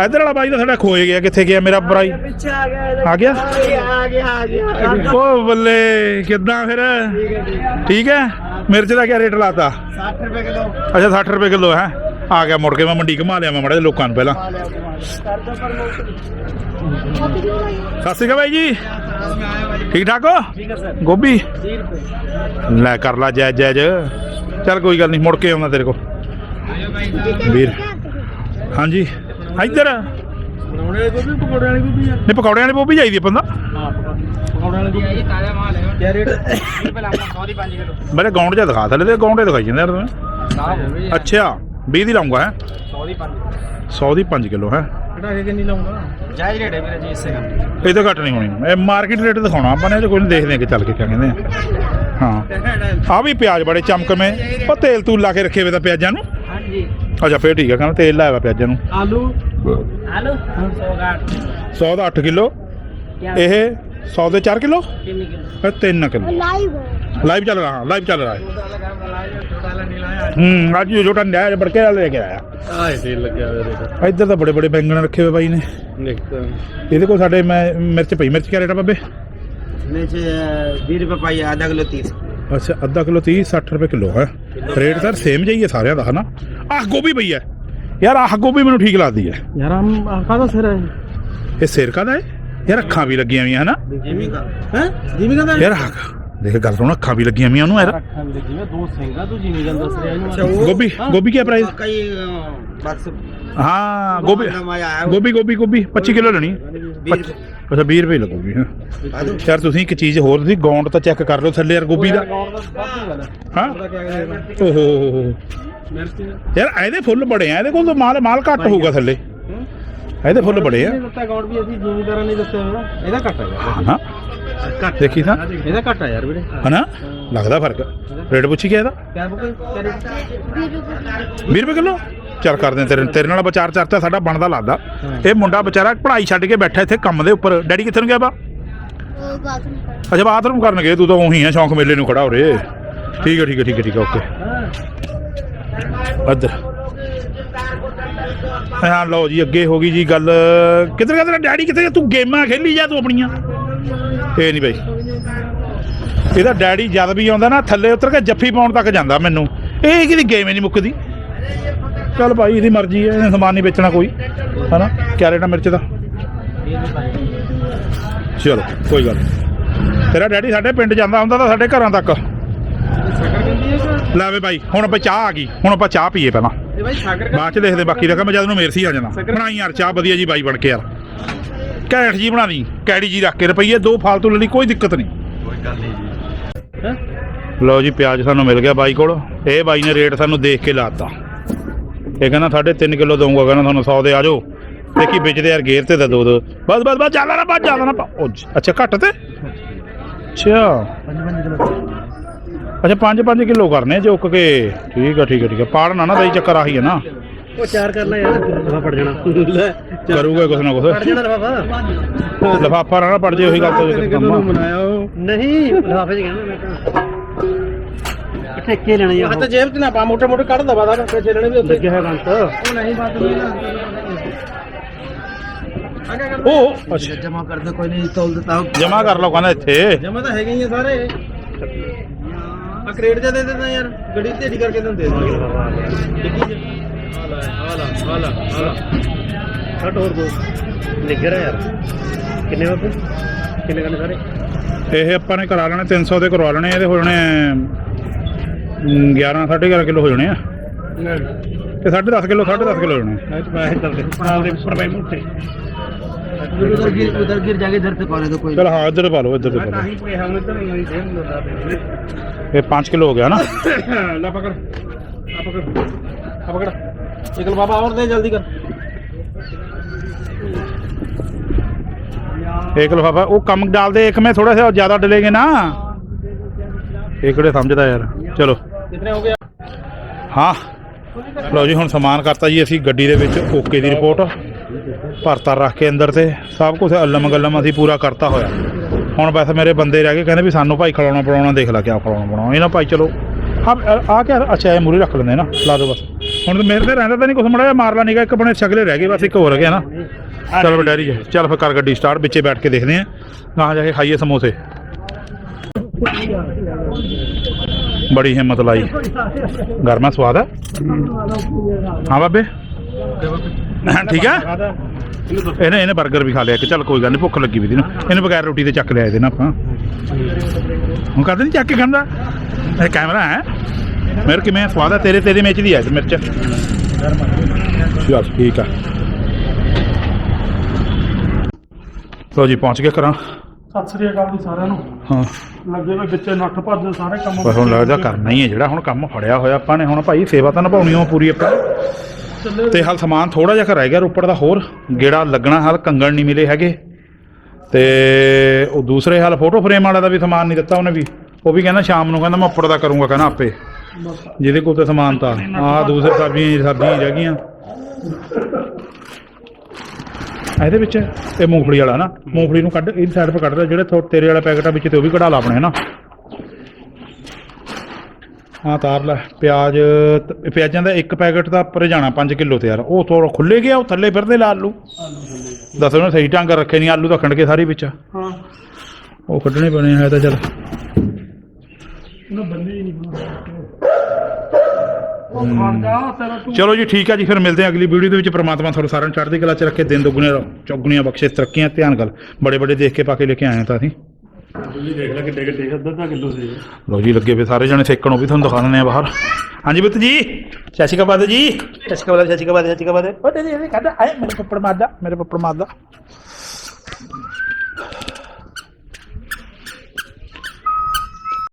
ਇਧਰ ਵਾਲਾ ਬਾਈ ਦਾ ਸਾਡਾ ਖੋਏ ਗਿਆ ਕਿੱਥੇ ਗਿਆ ਮੇਰਾ ਬਰਾਈ? ਆ ਗਿਆ ਆ ਗਿਆ? ਆ ਗਿਆ? ਆ ਬੱਲੇ ਕਿੱਦਾਂ ਫਿਰ? ਠੀਕ ਹੈ ਮਿਰਚ ਦਾ ਕੀ ਰੇਟ ਲਾਤਾ? 60 ਰੁਪਏ ਕਿਲੋ। ਅੱਛਾ 60 ਰੁਪਏ ਕਿਲੋ ਹੈ। ਆ ਗਿਆ ਮੁੜ ਕੇ ਮੈਂ ਮੰਡੀ ਘੁਮਾ ਲਿਆ ਮੈਂ ਮੜੇ ਲੋਕਾਂ ਨੂੰ ਪਹਿਲਾਂ। ਪਾ ਲਿਆ ਸਤਿ ਸ਼੍ਰੀ ਅਕਾਲ ਬਾਈ ਜੀ। ਠੀਕ ਠਾਕ ਹੋ? ਗੋਭੀ? ਲੈ ਕਰ ਲਾ ਜੈ ਜੈ ਚੱਲ ਕੋਈ ਗੱਲ ਨਹੀਂ ਮੁੜ ਕੇ ਆਉਣਾ ਤੇਰੇ ਕੋਲ। ਵੀਰ। ਹਾਂਜੀ। ਇੱਧਰ? ਨਹੀਂ ਪਕੌੜੇ ਵਾਲੀ ਗੋਭੀ ਆ। ਪਕੌੜਿਆਂ ਵਾਲੀ ਗੋਭੀ ਚਾਹੀਦੀ ਆਪਾਂ ਨੂੰ ਹਾਂ ਪਕੌੜੇ। ਵਾਲੀ ਗੋਭੀ। ਤਾਜ਼ਾ ਮਾਲ ਹੈ ਕਿਆ ਰੇਟ ਪਹਿਲਾਂ ਆਪਾਂ 100 ਦੀ 5 ਕਿਲੋ ਮੇਰੇ ਗਾਉਂਡ ਜਿਹਾ ਦਿਖਾ ਥੱਲੇ ਤੇ ਗਾਉਂਡੇ ਦਿਖਾਈ ਜਾਂਦੇ ਅੱਛਾ 20 ਦੀ ਲਾਉਂਗਾ ਹੈ? 100 ਦੀ 5 ਕਿਲੋ। ਹੈ? ਕਿਹੜਾ ਕਿੰਨੀ ਲਾਉਂਦਾ? ਜਾਇਜ਼ ਰੇਟ ਹੈ ਵੀਰੇ ਜੀ ਇਸੇ ਗੱਲ ਇਹ ਤਾਂ ਘੱਟ ਨਹੀਂ ਹੋਣੀ। ਇਹ ਮਾਰਕੀਟ ਰੇਟ ਦਿਖਾਉਣਾ ਆਪਾਂ ਨੇ ਕੋਈ ਨਹੀਂ ਦੇਖਦੇ ਕਿ ਚੱਲ ਕੇ ਕਹਿੰਦੇ ਆ। ਹਾਂ। <laughs> ਆ ਵੀ ਪਿਆਜ਼ ਬੜੇ ਚਮਕਵੇਂ ਉਹ ਤੇਲ ਤੂਲ ਲਾ ਕੇ ਰੱਖੇ ਹੋਏ ਪਿਆਜ਼ਾਂ ਨੂੰ। ਅੱਛਾ ਫੇਰ ਠੀਕ ਆ ਕਹਿੰਦਾ ਤੇਲ ਲਾਇਆ ਪਿਆਜ਼ਾਂ ਨੂੰ। ਆਲੂ। ਆਲੂ 100 ਦਾ 8 ਕਿਲੋ। ਇਹ 100 ਦੇ 4 ਕਿਲੋ? 3 ਕਿਲੋ। 3 ਕਿਲੋ। ਲਾਈਵ ਚੱਲ ਰਿਹਾ ਲਾਈਵ ਚੱਲ ਰਿਹਾ ਹੂੰ ਅੱਜ ਛੋਟਾ ਨਿਆ ਬੜਕੇ ਵਾਲਾ ਲੈ ਕੇ ਆਇਆ। ਆਏ ਤੇਲ ਲੱਗਿਆ ਹੋਇਆ ਦੇਖੋ। ਇੱਧਰ ਤਾਂ ਬੜੇ ਬੜੇ ਬੈਂਗਣ ਰੱਖੇ ਹੋਏ ਬਾਈ ਨੇ। ਇਹਦੇ ਕੋਲ ਸਾਡੇ ਮੈਂ ਮਿਰਚ ਪਈ ਮਿਰਚ ਕਿਆ ਰੇਟ ਬਾਬੇ? ਮਿਰਚ 20 ਰੁਪਏ ਪਾਈ ਆਧਾ ਕਿਲੋ 30 ਅੱਛਾ ਅੱਧਾ ਕਿਲੋ 30 60 ਰੁਪਏ ਕਿਲੋ ਹੈ। ਰੇਟ ਸਰ ਸੇਮ ਜਿਹਾ ਹੈ ਸਾਰਿਆਂ ਦਾ ਹਨਾ? ਆਹ ਗੋਭੀ ਪਈ ਹੈ। ਯਾਰ ਆਹ ਗੋਭੀ ਮੈਨੂੰ ਠੀਕ ਲੱਗਦੀ ਹੈ। ਯਾਰ ਆਹ ਕਾਹਦਾ ਸਿਰ ਹੈ ਇਹ? ਸਿਰ ਕਾ ਹੈ? ਯਾਰ ਅੱਖਾਂ ਵੀ ਲੱਗੀਆਂ ਹੋਈਆਂ ਹਨਾ? ਜਿਵੇਂ ਕਾ ਹੈ? ਜਿਵੇਂ ਕਾ ਯਾਰ ਆਹ ਦੇਖ ਗੱਲ ਸੁਣ ਅੱਖਾਂ ਵੀ ਲੱਗੀਆਂ ਹੋਈਆਂ ਉਹਨੂੰ ਯਾਰ। ਅੱਖਾਂ ਵੀ ਲੱਗੀਆਂ ਦੋ ਸਿੰਗਾ ਤੂੰ ਜਿਵੇਂ ਜਾਂ ਦੱਸ ਰਿਹਾ ਇਹਨੂੰ ਗੋਭੀ ਗੋਭੀ ਕੀ ਪ੍ਰਾਈਸ ਕਈ ਬਸ ਹਾਂ ਗੋਭੀ ਗੋਭੀ ਗੋਭੀ ਗੋਭੀ 25 ਕਿਲੋ ਲੈਣੀ। ਅੱਛਾ 20 ਰੁਪਏ ਲੱਗੂਗੀ ਹਾਂ। ਯਾਰ ਤੁਸੀਂ ਇੱਕ ਚੀਜ਼ ਹੋਰ ਤੁਸੀਂ ਗੌਂਡ ਤਾਂ ਚੈੱਕ ਕਰ ਲਓ ਥੱਲੇ ਯਾਰ ਗੋਭੀ ਦਾ। ਹਾਂ ਓਹੋ ਯਾਰ ਇਹਦੇ ਫੁੱਲ ਬੜੇ ਆ ਇਹਦੇ ਕੋਲ ਤਾਂ ਮਾਲ ਮਾਲ ਘੱਟ ਹੋਊਗਾ ਥੱਲੇ। ਇਹਦੇ ਫੁੱਲ ਬੜੇ ਆ। ਅਕਾਊਂਟ ਵੀ ਅਸੀਂ ਜ਼ਿਮੀਦਾਰਾਂ ਨੇ ਦੱਸਿਆ ਹੋਣਾ। ਇਹਦਾ ਘੱਟ ਹੈ ਯਾਰ। ਹਾਂ। ਘੱਟ ਦੇਖੀ ਤਾਂ। ਇਹਦਾ ਘੱਟ ਹੈ ਯਾਰ ਵੀਰੇ। ਹਨਾ? ਲੱਗਦਾ ਫ਼ਰਕ? ਰੇਟ ਪੁੱਛੀ ਗਿਆ ਇਹਦਾ? 20 ਰੁਪਏ ਕਿਲੋ? ਚੱਲ ਕਰਦੇ ਹਾਂ ਤੇਰੇ ਤੇਰੇ ਨਾਲ ਵਿਚਾਰ ਚਰਚਾ ਸਾਡਾ ਬਣਦਾ ਲੱਗਦਾ। ਇਹ ਮੁੰਡਾ ਵਿਚਾਰਾ ਪੜ੍ਹਾਈ ਛੱਡ ਕੇ ਬੈਠਾ ਇੱਥੇ ਕੰਮ ਦੇ ਉੱਪਰ। ਡੈਡੀ ਕਿੱਥੇ ਨੂੰ ਗਿਆ ਬਾ ਉਹ ਬਾਥਰੂਮ ਕਰ ਅੱਛਾ ਬਾਥਰੂਮ ਕਰਨ ਗਏ, ਤੂੰ ਤਾਂ ਉਹੀ ਆ, ਸ਼ੌਂਕ ਮੇਲੇ ਨੂੰ ਖੜਾ ਹੋ ਰੇ ਠੀਕ ਹੈ ਠੀਕ ਹੈ ਠੀਕ ਹੈ ਠੀਕ ਹੈ ਓਕੇ। ਅੱਧਰ ਹਾਂ, ਲਓ ਜੀ, ਅੱਗੇ ਹੋ ਗਈ ਜੀ ਗੱਲ। ਕਿੱਧਰ ਗਿਆ ਤੇਰਾ ਡੈਡੀ ਕਿੱਥੇ ਗਿਆ? ਤੂੰ ਗੇਮਾਂ ਖੇਲੀ ਜਾ ਤੂੰ ਆਪਣੀਆਂ। ਇਹ ਨਹੀਂ ਬਈ। ਇਹਦਾ ਡੈਡੀ ਜਦ ਵੀ ਆਉਂਦਾ ਨਾ ਥੱਲੇ ਉਤਰ ਕੇ ਜੱਫੀ ਪਾਉਣ ਤੱਕ ਜਾਂਦਾ ਮੈਨੂੰ। ਇਹ ਕਿਹਦੀ ਗੇਮ ਹੀ ਨਹੀਂ ਮੁੱਕਦੀ? ਚੱਲ ਭਾਈ ਇਹਦੀ ਮਰਜ਼ੀ ਹੈ ਇਹਨੇ ਸਮਾਨ ਨਹੀਂ ਵੇਚਣਾ ਕੋਈ। ਹਨਾ? ਕਿਆ ਰੇਟ ਆ ਮਿਰਚ ਦਾ। ਚਲੋ ਕੋਈ ਗੱਲ ਨਹੀਂ। ਤੇਰਾ ਡੈਡੀ ਸਾਡੇ ਪਿੰਡ ਜਾਂਦਾ ਹੁੰਦਾ ਤਾਂ ਸਾਡੇ ਘਰਾਂ ਤੱਕ। ਲੈ ਵੇ ਭਾਈ ਹੁਣ ਆਪਾਂ ਚਾਹ ਆ ਗਈ। ਹੁਣ ਆਪਾਂ ਚਾਹ ਪੀਏ ਪਹਿਲਾਂ। ਇਹ ਭਾਈ ਸਾਗਰ ਬਾਅਦ ਚ ਦੇਖਦੇ ਬਾਕੀ ਦਾ ਕੰਮ ਜਦ ਨੂੰ ਮੇਰਸੀ ਆ ਜਾਣਾ। ਬਣਾਈ ਯਾਰ ਚਾਹ ਵਧੀਆ ਜੀ ਬਾਈ ਬਣ ਕੇ ਯਾਰ। ਘੈਂਟ ਜੀ ਬਣਾ ਲਈ ਕੈੜੀ ਜੀ ਰੱਖ ਕੇ ਰੁਪਈਏ ਦੋ ਫਾਲਤੂ ਲੈ ਲਈ ਕੋਈ ਦਿੱਕਤ ਨਹੀਂ। ਕੋਈ ਗੱਲ ਨਹੀਂ ਜੀ। ਲਓ ਜੀ, ਪਿਆਜ਼ ਸਾਨੂੰ ਮਿਲ ਗਿਆ ਬਾਈ ਕੋਲ। ਇਹ ਬਾਈ ਨੇ ਰੇਟ ਸਾਨੂੰ ਦੇਖ ਕੇ ਲਾਤਾ। ਇਹ ਕਹਿੰਦਾ ਸਾਢੇ 3 ਕਿਲੋ ਦਊਂਗਾ, ਕਹਿੰਦਾ ਤੁਹਾਨੂੰ 100 ਦੇ ਆ ਜਾਓ। ਦੇਖੀ ਵੇਚਦੇ ਯਾਰ, ਗੇਰ ਤੇ ਤਾਂ ਦੋ ਦੋ। ਬਸ ਬਸ ਬਸ, ਚੱਲ ਨਾ, ਬਸ ਜ਼ਿਆਦਾ ਨਾ ਪਾ- ਉਹ ਜ- ਅੱਛਾ, ਘੱਟ ਤੇ? ਅੱਛਾ। ਅੱਛਾ 5-5 ਕਿਲੋ ਕਰਨੇ ਚੁੱਕ ਕੇ। ਠੀਕ ਆ ਠੀਕ ਆ ਠੀਕ ਆ। ਪਾੜਨਾ ਨਾ ਦਈ ਚੱਕਰ ਆਹੀ ਹੈ ਨਾ। ਉਹ ਚਾਰ ਕਰ ਲੈ ਯਾਰ ਲਫਾ ਪੜ ਜਾਣਾ ਲੈ ਕਰੂਗਾ ਕੁਛ ਨਾ ਪੜ ਕੁਛ ਜਾਣਾ ਲਫਾਫਾ ਲਫਾਫਾ ਨਾ ਨਾ ਪੜ ਜੇ ਉਹੀ ਗੱਲ ਤੋਂ ਕੰਮ ਬਣਾਇਆ ਉਹ ਨਹੀਂ ਲਫਾਫੇ ਚ ਕਹਿੰਦਾ ਮੈਂ ਤਾਂ ਠੇਕੇ ਲੈਣੇ ਆ ਹੱਥ ਜੇਬ ਚ ਨਾ ਪਾ ਮੋਟੇ ਮੋਟੇ ਕੱਢ ਦਵਾ ਦਾ ਠੇਕੇ ਲੈਣੇ ਵੀ ਉੱਥੇ ਲੱਗਿਆ ਹੈ ਬੰਤ ਉਹ ਨਹੀਂ ਬਾਤ ਉਹ ਅੱਛਾ ਜਮਾ ਕਰ ਦੇ ਕੋਈ ਨਹੀਂ ਤੋਲ ਦਿੱਤਾ ਜਮਾ ਕਰ ਲਓ ਕਹਿੰਦਾ ਇੱਥੇ ਜਮਾ ਤਾਂ ਹੈਗੇ ਹੀ ਆ ਸਾਰੇ ਆ ਕ੍ਰੇਡ ਜਾ ਦੇ ਦੇਣਾ ਯਾਰ ਗੱਡੀ ਢੇਡੀ ਕਰਕੇ ਤੈਨੂੰ ਦੇ ਦਾਂਗੇ ਡਿੱਗੀ ਚ ਹਾਲਾ ਹਾਲਾ ਹਾਲਾ ਹਾਲਾ ਛੱਡ ਹੋਰ ਦੋ ਨਿਗਰ ਯਾਰ ਕਿੰਨੇ ਬਾਬੇ ਕਿੰਨੇ ਕਰਨੇ ਸਾਰੇ ਇਹ ਆਪਾਂ ਨੇ ਕਰਾ ਲੈਣੇ 300 ਦੇ ਕਰਵਾ ਲੈਣੇ ਇਹਦੇ ਹੋ ਜਾਣੇ 11 11.5 ਕਿਲੋ ਹੋ ਜਾਣੇ ਆ ਤੇ 10.5 ਕਿਲੋ 10.5 ਕਿਲੋ ਹੋ ਜਾਣੇ ਮੈਂ ਤਾਂ ਪੈਸੇ ਕਰਦੇ ਆਪਦੇ ਉੱਪਰ ਪੈ ਮੁੱਠੇ उधर गिर उधर गिर जाके इधर से पाने तो कोई ਚਲ ਹਾਂ ਇੱਧਰ ਪਾ ਲਓ ਇੱਧਰ ਤੇ ਪਾ ਤਾਂ ਹੀ ਕੋਈ ਹਮਲੇ ਤਾਂ ਨਹੀਂ ਦੇ ਦਿੰਦਾ ਲਓ ਇਹ 5 ਕਿਲੋ ਹੋ ਗਿਆ ਨਾ ਲੈ ਪਕੜ ਆ ਪਕੜ ਆ ਪਕੜ निकल बाबा और दे जल्दी कर एक लिफाफा वो कम डाल दे एक में थोड़ा सा ज्यादा डलेंगे ना एक बड़े समझदा यार चलो कितने हो गए ਹਾਂ ਲਓ ਜੀ ਹੁਣ ਸਮਾਨ ਕਰਤਾ ਜੀ ਅਸੀਂ ਗੱਡੀ ਦੇ ਵਿੱਚ ਓਕੇ ਦੀ ਰਿਪੋਰਟ ਭਰਤਾ ਰੱਖ ਕੇ ਅੰਦਰ ਤੇ ਸਭ ਕੁਝ ਅਲਮ ਗੱਲਮ ਅਸੀਂ ਪੂਰਾ ਕਰਤਾ ਹੋਇਆ ਹੁਣ ਬਸ ਮੇਰੇ ਬੰਦੇ ਰਹਿ ਗਏ ਕਹਿੰਦੇ ਵੀ ਸਾਨੂੰ ਭਾਈ ਖਿਲਾਉਣਾ ਬਣਾਉਣਾ ਦੇਖ ਲੈ ਕਿਆ ਖਿਲਾਉਣਾ ਬਣਾਉਣਾ ਇਹਨਾਂ ਭਾਈ ਚਲੋ ਆ ਆ ਕੇ ਅੱਛਾ ਇਹ ਮੂਰੇ ਰੱਖ ਲੈਂਦੇ ਨਾ ਲਾ ਦਿਓ ਬਸ ਹੁਣ ਤਾਂ ਮੇਰੇ ਤੇ ਰਹਿੰਦਾ ਤਾਂ ਨਹੀਂ ਕੁਛ ਮੜਾ ਮਾਰ ਲਾ ਨਿਗਾ ਇੱਕ ਬਣੇ ਛਗਲੇ ਰਹਿ ਗਏ ਬਸ ਇੱਕ ਹੋਰ ਗਿਆ ਨਾ। ਚਲ ਜੀ ਚੱਲ ਫਿਰ ਕਰ ਗੱਡੀ ਸਟਾਰਟ ਵਿੱਚੇ ਬੈਠ ਕੇ ਦੇਖਦੇ ਆਂ। ਗਾਹਾਂ ਜਾ ਕੇ ਖਾਈਏ ਸਮੋਸੇ। ਬੜੀ ਹਿੰਮਤ ਲਾਈ। ਗਰਮਾ ਸਵਾਦ ਹੈ ਹਾਂ ਬਾਬੇ। ਠੀਕ ਹੈ ਇਹਨੇ ਇਹਨੇ 버ਗਰ ਵੀ ਖਾ ਲਿਆ ਕਿ ਚੱਲ ਕੋਈ ਗੱਲ ਨਹੀਂ ਭੁੱਖ ਲੱਗੀ ਵੀ ਦੀ ਨਾ। ਇਹਨੇ ਬਗੈਰ ਰੋਟੀ ਤੇ ਚੱਕ ਲਿਆ ਇਹਦੇ ਨਾ ਆਪਾਂ। ਹੁਣ ਕਰਦੇ ਨਹੀਂ ਚੱਕ ਕੇ ਖਾਂਦਾ? ਇਹ ਕੈਮਰਾ ਹੈ। ਮੇਰੇ ਕਿਵੇਂ ਸਵਾਦ ਹੈ ਤੇਰੇ ਤੇਰੇ ਵਿੱਚ ਦੀ ਹੈ ਮਿਰਚ। ਚਲ ਠੀਕ ਆ। ਲੋ ਜੀ ਪਹੁੰਚ ਗਏ ਕਰਾਂ ਸਤਿ ਸ੍ਰੀ ਅਕਾਲ ਜੀ ਸਾਰਿਆਂ ਨੂੰ। ਹਾਂ। ਲੱਗੇ ਵੇ ਵਿੱਚੇ ਨੱਠ ਭੱਜ ਸਾਰੇ ਕੰਮ ਪਰ ਹੁਣ ਲੱਗਦਾ ਕਰਨਾ ਹੀ ਹੈ ਜਿਹੜਾ ਹੁਣ ਕੰਮ ਫੜਿਆ ਹੋਇਆ ਆਪਾਂ ਨੇ। ਹੁਣ ਭਾਈ ਸੇਵਾ ਤਾਂ ਨਿਭਾਉਣੀ ਹੋ ਪੂਰੀ ਆਪਾਂ। ਤੇ ਹਾਲ ਸਮਾਨ ਥੋੜਾ ਜਿਹਾ ਰਹਿ ਗਿਆ ਰੋਪੜ ਦਾ ਹੋਰ। ਗੇੜਾ ਲੱਗਣਾ ਹਾਲ ਕੰਗਣ ਨਹੀਂ ਮਿਲੇ ਹੈਗੇ। ਤੇ ਉਹ ਦੂਸਰੇ ਹਾਲ ਫੋਟੋ ਫਰੇਮ ਵਾਲਾ ਦਾ ਵੀ ਸਮਾਨ ਨਹੀਂ ਦਿੱਤਾ ਉਹਨੇ ਵੀ। ਉਹ ਵੀ ਕਹਿੰਦਾ ਸ਼ਾਮ ਨੂੰ ਕਹਿੰਦਾ ਮੈਂ ਉੱਪਰ ਦਾ ਕਰੂੰਗਾ ਕਹਿੰਦਾ ਆਪੇ। ਜਿਹਦੇ ਕੋਲ ਤੇ ਸਮਾਨ ਤਾਂ ਆ ਦੂਸਰੇ ਸਬਜ਼ੀਆਂ ਸਬਜ਼ੀਆਂ ਰਹਿ ਗਈਆਂ। ਇਹਦੇ ਵਿੱਚ ਇਹ ਮੂੰਗਫਲੀ ਵਾਲਾ ਨਾ ਮੂੰਗਫਲੀ ਨੂੰ ਕੱਢ ਇਹ ਸਾਈਡ 'ਤੇ ਕੱਢ ਲੈ ਜਿਹੜੇ ਥੋ- ਤੇਰੇ ਵਾਲਾ ਪੈਕਟ ਆ ਵਿੱਚ ਤੇ ਉਹ ਵੀ ਕਢਾ ਲਾ ਆਪਣੇ ਨਾ। ਹਾਂ ਤਾਰ ਲੈ ਪਿਆਜ਼ ਪਿਆਜ਼ਾਂ ਦਾ ਇੱਕ ਪੈਕਟ ਦਾ ਉੱਪਰ ਜਾਣਾ 5 ਕਿਲੋ ਤੇ ਯਾਰ ਉਹ ਥੋੜਾ ਖੁੱਲੇ ਗਿਆ ਉਹ ਥੱਲੇ ਫਿਰਦੇ ਲਾ ਆਲੂ। ਦੱਸ ਉਹਨੇ ਸਹੀ ਢੰਗ ਰੱਖੇ ਨਹੀਂ ਆਲੂ ਤਾਂ ਖੰਡ ਕੇ ਸਾਰੇ ਵਿੱਚ। ਹਾਂ। ਉਹ ਕੱਢਣੇ ਬਣੇ ਹੈ ਤਾਂ ਚੱਲ। ਉਹਨਾਂ ਹੀ ਨਹੀਂ ਚਲੋ ਜੀ ਠੀਕ ਹੈ ਜੀ ਫਿਰ ਮਿਲਦੇ ਹਾਂ ਅਗਲੀ ਵੀਡੀਓ ਦੇ ਵਿੱਚ ਪ੍ਰਮਾਤਮਾ ਤੁਹਾਨੂੰ ਸਾਰਿਆਂ ਨੂੰ ਚੜ੍ਹਦੀ ਕਲਾ 'ਚ ਰੱਖੇ ਦਿਨ ਦੁਗਣੇ ਚੌਗੁਣੀਆਂ ਬਖਸ਼ੇ ਤਰੱਕੀਆਂ ਧਿਆਨ ਗੱਲ ਬੜੇ ਬੜੇ ਦੇਖ ਕੇ ਪਾ ਕੇ ਲੈ ਕੇ ਆਏ ਤਾਂ ਅਸੀਂ। ਜੀ ਦੇਖ ਲੈ ਕਿੱਡੇ ਕਿੱਡੇ ਅੱਧਾ ਅੱਧਾ ਕਿਲੋ ਸੀ। ਲੋ ਜੀ ਲੱਗੇ ਵੇ ਸਾਰੇ ਜਣੇ ਸੇਕਣ ਉਹ ਵੀ ਤੁਹਾਨੂੰ ਦਿਖਾ ਦਿੰਦੇ ਆ ਬਾਹਰ। ਹਾਂਜੀ ਬਿੱਤ ਜੀ ਸਤਿ ਸ਼੍ਰੀ ਅਕਾਲ ਜੀ। ਸਤਿ ਸ਼੍ਰੀ ਅਕਾਲ ਸਤਿ ਸ਼੍ਰੀ ਅਕਾਲ ਸਤਿ ਸ਼੍ਰੀ ਅਕਾਲ ਓ ਤੇ ਇਹ ਕਹਿੰਦਾ ਆਏ ਮੇਰੇ ਪੱਪੜ ਮਾਰਦਾ ਮੇਰੇ ਪੱਪੜ ਮਾਰਦਾ